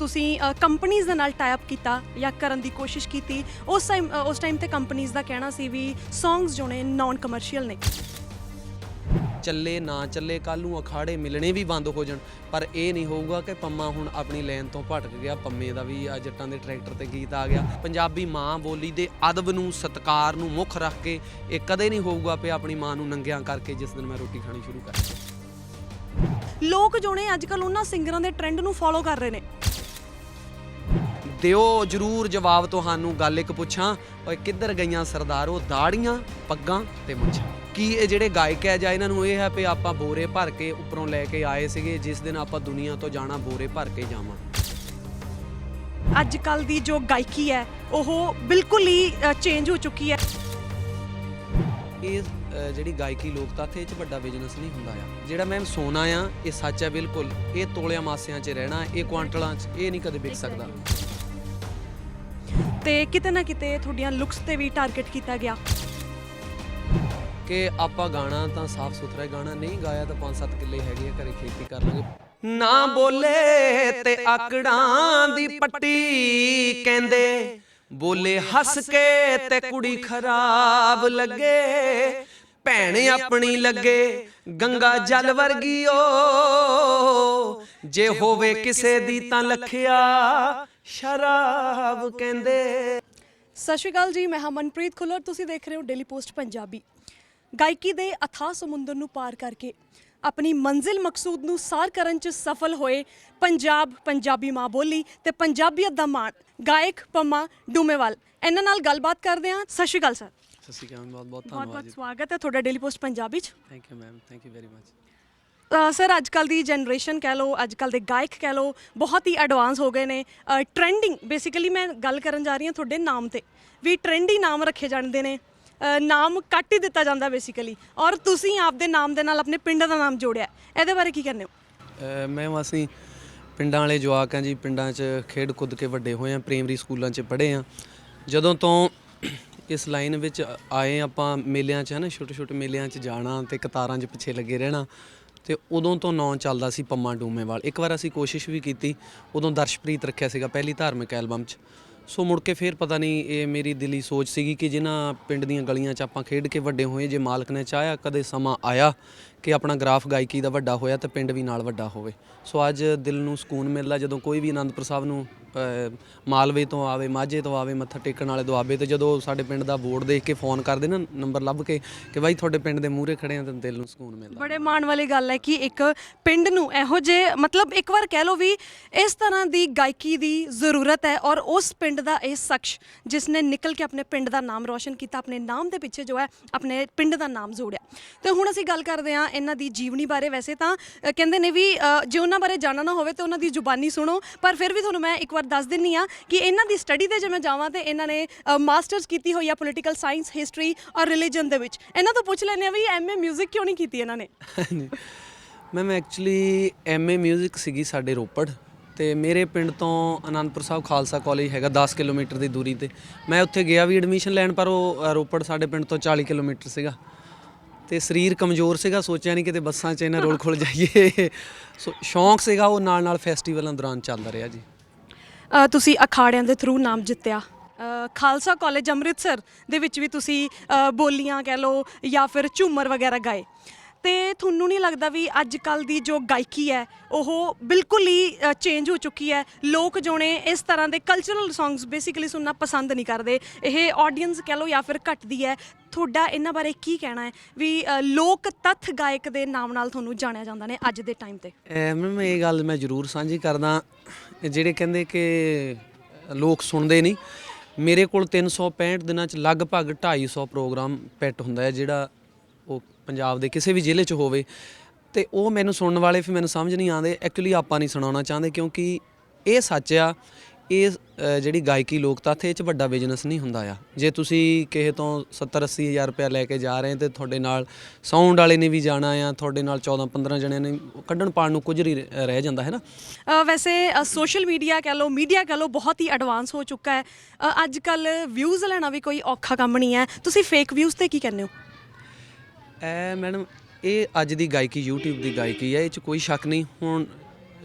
ਤੁਸੀਂ ਕੰਪਨੀਆਂ ਦੇ ਨਾਲ ਟਾਈ ਅਪ ਕੀਤਾ ਜਾਂ ਕਰਨ ਦੀ ਕੋਸ਼ਿਸ਼ ਕੀਤੀ ਉਸ ਟਾਈਮ ਉਸ ਟਾਈਮ ਤੇ ਕੰਪਨੀਆਂ ਦਾ ਕਹਿਣਾ ਸੀ ਵੀ ਸੌਂਗਸ ਜੋ ਨੇ ਨਾਨ ਕਮਰਸ਼ੀਅਲ ਨੇ। ਚੱਲੇ ਨਾ ਚੱਲੇ ਕੱਲ ਨੂੰ ਅਖਾੜੇ ਮਿਲਣੇ ਵੀ ਬੰਦ ਹੋ ਜਾਣ। ਪਰ ਇਹ ਨਹੀਂ ਹੋਊਗਾ ਕਿ ਪੰਮਾ ਹੁਣ ਆਪਣੀ ਲਾਈਨ ਤੋਂ ਭਟਕ ਗਿਆ। ਪੰਮੇ ਦਾ ਵੀ ਆ ਜੱਟਾਂ ਦੇ ਟਰੈਕਟਰ ਤੇ ਗੀਤ ਆ ਗਿਆ। ਪੰਜਾਬੀ ਮਾਂ ਬੋਲੀ ਦੇ ਅਦਬ ਨੂੰ ਸਤਕਾਰ ਨੂੰ ਮੁੱਖ ਰੱਖ ਕੇ ਇਹ ਕਦੇ ਨਹੀਂ ਹੋਊਗਾ ਕਿ ਆਪਣੀ ਮਾਂ ਨੂੰ ਨੰਗਿਆਂ ਕਰਕੇ ਜਿਸ ਦਿਨ ਮੈਂ ਰੋਟੀ ਖਾਣੀ ਸ਼ੁਰੂ ਕਰ ਲੋਕ ਜੋ ਨੇ ਅੱਜ ਕੱਲ ਉਹਨਾਂ ਸਿੰਗਰਾਂ ਦੇ ਟ੍ਰੈਂਡ ਨੂੰ ਫੋਲੋ ਕਰ ਰਹੇ ਨੇ। ਦਿਓ ਜਰੂਰ ਜਵਾਬ ਤੁਹਾਨੂੰ ਗੱਲ ਇੱਕ ਪੁੱਛਾਂ ਓਏ ਕਿੱਧਰ ਗਈਆਂ ਸਰਦਾਰੋ? ਦਾੜੀਆਂ ਪੱਗਾਂ ਤੇ ਮੁੱਛਾਂ। ਕੀ ਇਹ ਜਿਹੜੇ ਗਾਇਕ ਹੈ ਜਾਂ ਇਹਨਾਂ ਨੂੰ ਇਹ ਹੈ ਕਿ ਆਪਾਂ ਬੋਰੇ ਭਰ ਕੇ ਉੱਪਰੋਂ ਲੈ ਕੇ ਆਏ ਸੀਗੇ ਜਿਸ ਦਿਨ ਆਪਾਂ ਦੁਨੀਆ ਤੋਂ ਜਾਣਾ ਬੋਰੇ ਭਰ ਕੇ ਜਾਵਾਂ? ਅੱਜ ਕੱਲ ਦੀ ਜੋ ਗਾਇਕੀ ਹੈ ਉਹ ਬਿਲਕੁਲ ਹੀ ਚੇਂਜ ਹੋ ਚੁੱਕੀ ਹੈ। ਇਹ ਅ, ਜਿਹੜੀ ਗਾਇਕੀ ਲੋਕ ਤੱਥ ਇਹ ਚ ਵੱਡਾ ਬਿਜ਼ਨਸ ਨਹੀਂ ਹੁੰਦਾ ਆ। ਜਿਹੜਾ ਮੈਮ ਸੋਨਾ ਆ ਇਹ ਸੱਚ ਹੈ ਬਿਲਕੁਲ। ਇਹ ਤੋਲਿਆਂ ਮਾਸਿਆਂ 'ਚ ਰਹਿਣਾ ਇਹ ਕੁਆਂਟਲਾਂ 'ਚ ਇਹ ਨਹੀਂ ਕਦੇ ਵਿਕ ਸਕਦਾ। ਤੇ ਕਿਤੇ ਨਾ ਕਿਤੇ ਤੁਹਾਡੀਆਂ ਲੁੱਕਸ ਤੇ ਵੀ ਟਾਰਗੇਟ ਕੀਤਾ ਗਿਆ। ਕਿ ਆਪਾਂ ਗਾਣਾ ਤਾਂ ਸਾਫ਼ ਸੁਥਰਾ ਹੀ ਗਾਣਾ ਨਹੀਂ ਗਾਇਆ ਤਾਂ 5-7 ਕਿੱਲੇ ਹੈਗੇ ਆ ਘਰੇ ਖੇਤੀ ਕਰ ਲਾਂਗੇ ਨਾ ਬੋਲੇ ਤੇ ਆਕੜਾਂ ਦੀ ਪੱਟੀ ਕਹਿੰਦੇ। ਬੋਲੇ ਹੱਸ ਕੇ ਤੇ ਕੁੜੀ ਖਰਾਬ ਲੱਗੇ। ਭੈਣ ਆਪਣੀ ਲੱਗੇ। ਗੰਗਾ ਜਲ ਵਰਗੀ ਓ। ਜੇ ਹੋਵੇ ਕਿਸੇ ਦੀ ਤਾਂ ਲਖਿਆ। ਸ਼ਰਾਬ ਕਹਿੰਦੇ। ਸਤਿ ਸ਼੍ਰੀ ਅਕਾਲ ਜੀ ਮੈਂ ਹਾਂ ਮਨਪ੍ਰੀਤ ਖੁੱਲਰ ਤੁਸੀਂ ਦੇਖ ਰਹੇ ਹੋ ਡੇਲੀ ਪੋਸਟ ਪੰਜਾਬੀ। ਗਾਇਕੀ ਦੇ ਅਥਾਹ ਸਮੁੰਦਰ ਨੂੰ ਪਾਰ ਕਰਕੇ ਆਪਣੀ ਮੰਜ਼ਿਲ ਮਕਸੂਦ ਨੂੰ ਸਾਰ ਕਰਨ 'ਚ ਸਫਲ ਹੋਏ ਪੰਜਾਬ ਪੰਜਾਬੀ ਮਾਂ ਬੋਲੀ ਤੇ ਪੰਜਾਬੀਅਤ ਦਾ ਮਾਣ। ਗਾਇਕ ਪੰਮਾ ਡੂਮੇਵਾਲ। ਇਹਨਾਂ ਨਾਲ ਗੱਲਬਾਤ ਕਰਦੇ ਹਾਂ। ਸਤਿ ਸ਼੍ਰੀ ਅਕਾਲ ਸਰ। ਸਤਿ ਸ਼੍ਰੀ ਅਕਾਲ ਬਹੁਤ ਬਹੁਤ ਬਹੁਤ ਧੰਨਵਾਦ ਬਹੁਤ ਜੀ। ਸਵਾਗਤ ਹੈ ਤੁਹਾਡਾ ਡੇਲੀ ਪੋਸਟ ਪੰਜਾਬੀ 'ਚ। Thank you ma'am thank you very much sir ਅੱਜ ਕੱਲ ਦੀ ਜਨਰੇਸ਼ਨ ਕਹਿ ਲਓ ਅੱਜ ਕੱਲ ਦੇ ਗਾਇਕ ਕਹਿ ਲਓ ਬਹੁਤ ਹੀ ਐਡਵਾਂਸ ਹੋ ਗਏ ਨੇ। ਟ੍ਰੈਂਡਿੰਗ ਬੇਸਿਕਲੀ ਮੈਂ ਗੱਲ ਕਰਨ ਜਾ ਰਹੀ ਹਾਂ ਤੁਹਾਡੇ ਨਾਮ ਤੇ। ਵੀ ਟ੍ਰੈਂਡੀ ਨਾਮ ਰੱਖੇ ਜਾਂਦੇ ਨੇ। ਅ, ਨਾਮ ਕੱਟ ਹੀ ਦਿੱਤਾ ਜਾਂਦਾ ਬੇਸਿਕਲੀ ਔਰ ਤੁਸੀਂ ਆਪਦੇ ਨਾਮ ਦੇ ਨਾਲ ਆਪਣੇ ਪਿੰਡ ਦਾ ਨਾਮ ਜੋੜਿਆ ਇਹਦੇ ਬਾਰੇ ਕੀ ਕਹਿੰਦੇ ਹੋ? ਮੈਂ ਅਸੀਂ ਪਿੰਡਾਂ ਵਾਲੇ ਜਵਾਕ ਹਾਂ ਜੀ। ਪਿੰਡਾਂ 'ਚ ਖੇਡ ਕੁੱਦ ਕੇ ਵੱਡੇ ਹੋਏ ਹਾਂ ਪ੍ਰਾਇਮਰੀ ਸਕੂਲਾਂ 'ਚ ਪੜ੍ਹੇ ਹਾਂ ਜਦੋਂ ਤੋਂ ਇਸ ਲਾਈਨ ਵਿੱਚ ਆਏ ਆਪਾਂ ਮੇਲਿਆਂ 'ਚ ਹੈ ਨਾ ਛੋਟੇ ਛੋਟੇ ਮੇਲਿਆਂ 'ਚ ਜਾਣਾ ਤੇ ਕਤਾਰਾਂ 'ਚ ਪਿੱਛੇ ਲੱਗੇ ਰਹਿਣਾ। ਤੇ ਉਦੋਂ ਤੋਂ ਨਾਂ ਚੱਲਦਾ ਸੀ ਪੰਮਾ ਡੂਮੇਵਾਲ। ਇੱਕ ਵਾਰ ਅਸੀਂ ਕੋਸ਼ਿਸ਼ ਵੀ ਕੀਤੀ, ਉਦੋਂ ਦਰਸ਼ਪ੍ਰੀਤ ਰੱਖਿਆ ਸੀਗਾ ਪਹਿਲੀ ਧਾਰਮਿਕ ਐਲਬਮ 'ਚ। ਸੋ ਮੁੜ ਕੇ ਫੇਰ ਪਤਾ ਨਹੀਂ ਇਹ ਮੇਰੀ ਦਿਲੀ ਸੋਚ ਸੀਗੀ ਕਿ ਜਿਨ੍ਹਾਂ ਪਿੰਡ ਦੀਆਂ ਗਲੀਆਂ 'ਚ ਆਪਾਂ ਖੇਡ ਕੇ ਵੱਡੇ ਹੋਏ, ਜੇ ਮਾਲਕ ਨੇ ਚਾਹਿਆ, ਕਦੇ ਸਮਾਂ ਆਇਆ ਕਿ ਆਪਣਾ ਗ੍ਰਾਫ ਗਾਇਕੀ ਦਾ ਵੱਡਾ ਹੋਇਆ ਤੇ ਪਿੰਡ ਵੀ ਨਾਲ ਵੱਡਾ ਹੋਵੇ। ਸੋ ਅੱਜ ਦਿਲ ਨੂੰ ਸਕੂਨ ਮਿਲਦਾ ਜਦੋਂ ਕੋਈ ਵੀ ਆਨੰਦਪੁਰ ਸਾਹਿਬ ਨੂੰ ਮਾਲਵੇ ਤੋਂ ਆਵੇ ਮਾਝੇ ਤੋਂ ਆਵੇ ਮੱਥਾ ਟੇਕਣ ਵਾਲੇ ਦੁਆਬੇ ਤੇ ਜਦੋਂ ਸਾਡੇ ਪਿੰਡ ਦਾ ਬੋਰਡ ਦੇਖ ਕੇ ਫੋਨ ਕਰਦੇ ਨਾ ਨੰਬਰ ਲੱਭ ਕੇ ਕਿ ਬਾਈ ਤੁਹਾਡੇ ਪਿੰਡ ਦੇ ਮੂਹਰੇ ਖੜੇ ਆ ਤਾਂ ਦਿਲ ਨੂੰ ਸਕੂਨ ਮਿਲਦਾ। ਬੜੇ ਮਾਣ ਵਾਲੀ ਗੱਲ ਹੈ ਕਿ ਇੱਕ ਪਿੰਡ ਨੂੰ ਇਹੋ ਜੇ ਮਤਲਬ ਇੱਕ ਵਾਰ ਕਹਿ ਲਓ ਵੀ ਇਸ ਤਰ੍ਹਾਂ ਦੀ ਗਾਇਕੀ ਦੀ ਜ਼ਰੂਰਤ ਹੈ ਔਰ ਉਸ ਪਿੰਡ ਦਾ ਇਹ ਸ਼ਖਸ ਜਿਸ ਨੇ ਨਿਕਲ ਕੇ ਆਪਣੇ ਪਿੰਡ ਦਾ ਨਾਮ ਰੋਸ਼ਨ ਕੀਤਾ ਆਪਣੇ ਨਾਮ ਦੇ ਪਿੱਛੇ ਜੋ ਹੈ ਆਪਣੇ ਪਿੰਡ ਦਾ ਨਾਮ ਜੋੜਿਆ। ਤੇ ਹੁਣ ਅਸੀਂ ਗੱਲ ਕਰਦੇ ਹਾਂ ਇਹਨਾਂ ਦੀ ਜੀਵਨੀ ਬਾਰੇ। ਵੈਸੇ ਤਾਂ ਅ, ਕਹਿੰਦੇ ਨੇ ਵੀ ਅ, ਜੇ ਉਹਨਾਂ ਬਾਰੇ ਜਾਣਨਾ ਨਾ ਹੋਵੇ ਤਾਂ ਉਹਨਾਂ ਦੀ ਜ਼ੁਬਾਨੀ ਸੁਣੋ ਪਰ ਫਿਰ ਵੀ ਤੁਹਾਨੂੰ ਮੈਂ ਇੱਕ ਵਾਰ ਦੱਸ ਦਿੰਨੀ ਆ ਕਿ ਇਹਨਾਂ ਦੀ ਸਟੱਡੀ ਤੇ ਜੇ ਮੈਂ ਜਾਵਾਂ ਤੇ ਇਹਨਾਂ ਨੇ ਮਾਸਟਰਸ ਕੀਤੀ ਹੋਈ ਆ ਪੋਲੀਟੀਕਲ ਸਾਇੰਸ ਹਿਸਟਰੀ ਔਰ ਰਿਲੀਜਨ ਦੇ ਵਿੱਚ ਇਹਨਾਂ ਤੋਂ ਪੁੱਛ ਲੈਂਦੇ ਆ ਵੀ ਐਮਏ 뮤직 ਕਿਉਂ ਨਹੀਂ ਕੀਤੀ ਇਹਨਾਂ ਨੇ ਮੈਮ ਐਕਚੁਅਲੀ ਐਮਏ 뮤직 ਸੀਗੀ ਸਾਡੇ ਰੋਪੜ ਤੇ ਮੇਰੇ ਪਿੰਡ ਤੋਂ ਆਨੰਦਪੁਰ ਸਾਹਿਬ ਖਾਲਸਾ ਕਾਲਜ ਹੈਗਾ 10 ਕਿਲੋਮੀਟਰ ਦੀ ਦੂਰੀ ਤੇ ਮੈਂ ਉੱਥੇ ਗਿਆ ਵੀ ਐਡਮਿਸ਼ਨ ਲੈਣ ਪਰ ਉਹ ਅ, ਰੋਪੜ ਸਾਡੇ ਪਿੰਡ ਤੋਂ 40 ਕਿਲੋਮੀਟਰ ਸੀਗਾ ਤੇ ਸਰੀਰ ਕਮਜ਼ੋਰ ਸੀਗਾ ਸੋਚਿਆ ਨਹੀਂ ਕਿਤੇ ਬੱਸਾਂ 'ਚ ਇਹਨਾਂ ਰੋਲ ਖੁੱਲ ਜਾਈਏ ਸੋ ਸ਼ੌਂਕ ਸੀਗਾ ਉਹ ਨਾਲ ਨਾਲ ਫੈਸਟੀਵਲਾਂ ਦੌਰਾਨ ਚੱਲਦਾ ਰਿਹਾ ਜੀ ਅ, ਤੁਸੀਂ ਅਖਾੜਿਆਂ ਦੇ ਥਰੂ ਨਾਮ ਜਿੱਤਿਆ। ਅ, ਖਾਲਸਾ ਕਾਲਜ ਅੰਮ੍ਰਿਤਸਰ ਦੇ ਵਿੱਚ ਵੀ ਤੁਸੀਂ ਅ, ਬੋਲੀਆਂ ਕਹਿ ਲਓ ਜਾਂ ਫਿਰ ਝੂਮਰ ਵਗੈਰਾ ਗਾਏ। ਤੇ ਤੁਹਾਨੂੰ ਨਹੀਂ ਲੱਗਦਾ ਵੀ ਅੱਜ ਕੱਲ ਦੀ ਜੋ ਗਾਇਕੀ ਹੈ ਉਹ ਬਿਲਕੁਲ ਹੀ ਚੇਂਜ ਹੋ ਚੁੱਕੀ ਹੈ? ਲੋਕ ਜੋ ਨੇ ਇਸ ਤਰ੍ਹਾਂ ਦੇ ਕਲਚਰਲ ਸੌਂਗਸ ਬੇਸਿਕਲੀ ਸੁਣਨਾ ਪਸੰਦ ਨਹੀਂ ਕਰਦੇ। ਇਹ ਆਡੀਅנס ਕਹਿ ਲਓ ਜਾਂ ਫਿਰ ਘਟਦੀ ਹੈ। ਤੁਹਾਡਾ ਇਹਨਾਂ ਬਾਰੇ ਕੀ ਕਹਿਣਾ ਹੈ? ਵੀ ਅ, ਲੋਕ ਤੱਥ ਗਾਇਕ ਦੇ ਨਾਮ ਨਾਲ ਤੁਹਾਨੂੰ ਜਾਣਿਆ ਜਾਂਦਾ ਨੇ ਅੱਜ ਦੇ ਟਾਈਮ ਤੇ। ਮੈਮ ਇਹ ਗੱਲ ਮੈਂ ਜ਼ਰੂਰ ਸਾਂਝੀ ਕਰਦਾ। ਜਿਹੜੇ ਕਹਿੰਦੇ ਕਿ ਲੋਕ ਸੁਣਦੇ ਨਹੀਂ, ਮੇਰੇ ਕੋਲ 365 ਦਿਨਾਂ ਚ ਲਗਭਗ 250 ਪ੍ਰੋਗਰਾਮ ਪੈਟ ਹੁੰਦਾ ਹੈ, ਜਿਹੜਾ ਉਹ ਪੰਜਾਬ ਦੇ ਕਿਸੇ ਵੀ ਜ਼ਿਲ੍ਹੇ ਚ ਹੋਵੇ। ਤੇ ਉਹ ਮੈਨੂੰ ਸੁਣਨ ਵਾਲੇ ਫਿਰ ਮੈਨੂੰ ਸਮਝ ਨਹੀਂ ਆਉਂਦੇ ਐਕਚੁਅਲੀ ਆਪਾਂ ਨਹੀਂ ਸੁਣਾਉਣਾ ਚਾਹੁੰਦੇ ਕਿਉਂਕਿ ਇਹ ਸੱਚ ਆ ਇਹ ਜਿਹੜੀ ਗਾਇਕੀ ਲੋਕ ਤੱਥ ਇਹ ਚ ਵੱਡਾ ਬਿਜ਼ਨਸ ਨਹੀਂ ਹੁੰਦਾ ਆ। ਜੇ ਤੁਸੀਂ ਕਿਸੇ ਤੋਂ 70 80 ਹਜ਼ਾਰ ਰੁਪਇਆ ਲੈ ਕੇ ਜਾ ਰਹੇ ਤੇ ਤੁਹਾਡੇ ਨਾਲ ਸਾਊਂਡ ਵਾਲੇ ਨੇ ਵੀ ਜਾਣਾ ਆ ਤੁਹਾਡੇ ਨਾਲ 14 15 ਜਣਿਆਂ ਨੇ ਕੱਢਣ ਪਾਣ ਨੂੰ ਕੁਝ ਨਹੀਂ ਰਹਿ ਜਾਂਦਾ ਹੈ ਨਾ? ਵੈਸੇ ਸੋਸ਼ਲ ਮੀਡੀਆ ਕਹਿ ਲਓ ਮੀਡੀਆ ਕਹਿ ਲਓ ਬਹੁਤ ਹੀ ਐਡਵਾਂਸ ਹੋ ਚੁੱਕਾ ਹੈ। ਅੱਜ ਕੱਲ ਵਿਊਜ਼ ਲੈਣਾ ਵੀ ਕੋਈ ਔਖਾ ਕੰਮ ਨਹੀਂ ਹੈ। ਤੁਸੀਂ ਫੇਕ ਵਿਊਜ਼ ਤੇ ਕੀ ਕਹਿੰਦੇ ਹੋ? ਐ ਮੈਡਮ ਇਹ ਅੱਜ ਦੀ ਗਾਇਕੀ YouTube ਦੀ ਗਾਇਕੀ ਹੈ ਇਹ ਚ ਕੋਈ ਸ਼ੱਕ ਨਹੀਂ। ਹੁਣ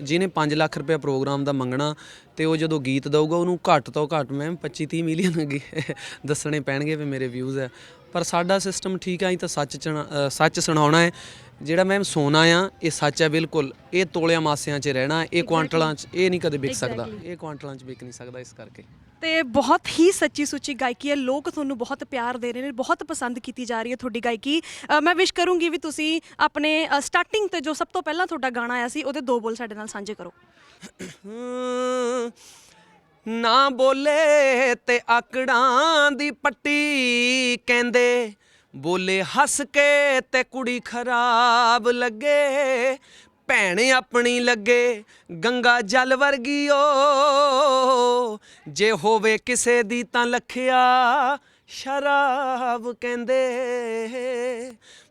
ਜਿਹਨੇ 5 ਲੱਖ ਰੁਪਏ ਪ੍ਰੋਗਰਾਮ ਦਾ ਮੰਗਣਾ ਤੇ ਉਹ ਜਦੋਂ ਗੀਤ ਦਊਗਾ ਉਹਨੂੰ ਘੱਟ ਤੋਂ ਘੱਟ ਮੈਮ 25 30 ਮਿਲੀਅਨ ਦੱਸਣੇ ਪੈਣਗੇ ਵੀ ਮੇਰੇ ਵਿਊਜ਼ ਹੈ। ਪਰ ਸਾਡਾ ਸਿਸਟਮ ਠੀਕ ਆ ਅਸੀਂ ਤਾਂ ਸੱਚ ਸੱਚ ਸੁਣਾਉਣਾ ਹੈ। ਜਿਹੜਾ ਮੈਮ ਸੋਨਾ ਆ ਇਹ ਸੱਚ ਹੈ ਬਿਲਕੁਲ। ਇਹ ਤੋਲਿਆਂ ਮਾਸਿਆਂ 'ਚ ਰਹਿਣਾ ਇਹ ਕੁਆਂਟਲਾਂ 'ਚ ਇਹ ਨਹੀਂ ਕਦੇ ਵਿਕ ਸਕਦਾ। ਇਹ ਕੁਆਂਟਲਾਂ 'ਚ ਵਿਕ ਨਹੀਂ ਸਕਦਾ ਇਸ ਕਰਕੇ। ਤੇ ਬਹੁਤ ਹੀ ਸੱਚੀ ਸੁੱਚੀ ਗਾਇਕੀ ਹੈ। ਲੋਕ ਤੁਹਾਨੂੰ ਬਹੁਤ ਪਿਆਰ ਦੇ ਰਹੇ ਨੇ ਬਹੁਤ ਪਸੰਦ ਕੀਤੀ ਜਾ ਰਹੀ ਹੈ ਤੁਹਾਡੀ ਗਾਇਕੀ। ਮੈਂ ਵਿਸ਼ ਕਰੂੰਗੀ ਵੀ ਤੁਸੀਂ ਆਪਣੇ ਸਟਾਰਟਿੰਗ ਤੇ ਜੋ ਸਭ ਤੋਂ ਪਹਿਲਾਂ ਤੁਹਾਡਾ ਗਾਣਾ ਆਇਆ ਸੀ ਉਹਦੇ ਦੋ ਬੋਲ ਸਾਡੇ ਨਾਲ ਸਾਂਝੇ ਕਰੋ। ਨਾ ਬੋਲੇ ਤੇ ਆਕੜਾਂ ਦੀ ਪੱਟੀ ਕਹਿੰਦੇ, ਬੋਲੇ ਹੱਸ ਕੇ ਤੇ ਕੁੜੀ ਖਰਾਬ ਲੱਗੇ, ਭੈਣ ਆਪਣੀ ਲੱਗੇ, ਗੰਗਾ ਜਲ ਵਰਗੀ ਓ। ਜੇ ਹੋਵੇ ਕਿਸੇ ਦੀ ਤਾਂ ਲਖਿਆ ਸ਼ਰਾਬ ਕਹਿੰਦੇ,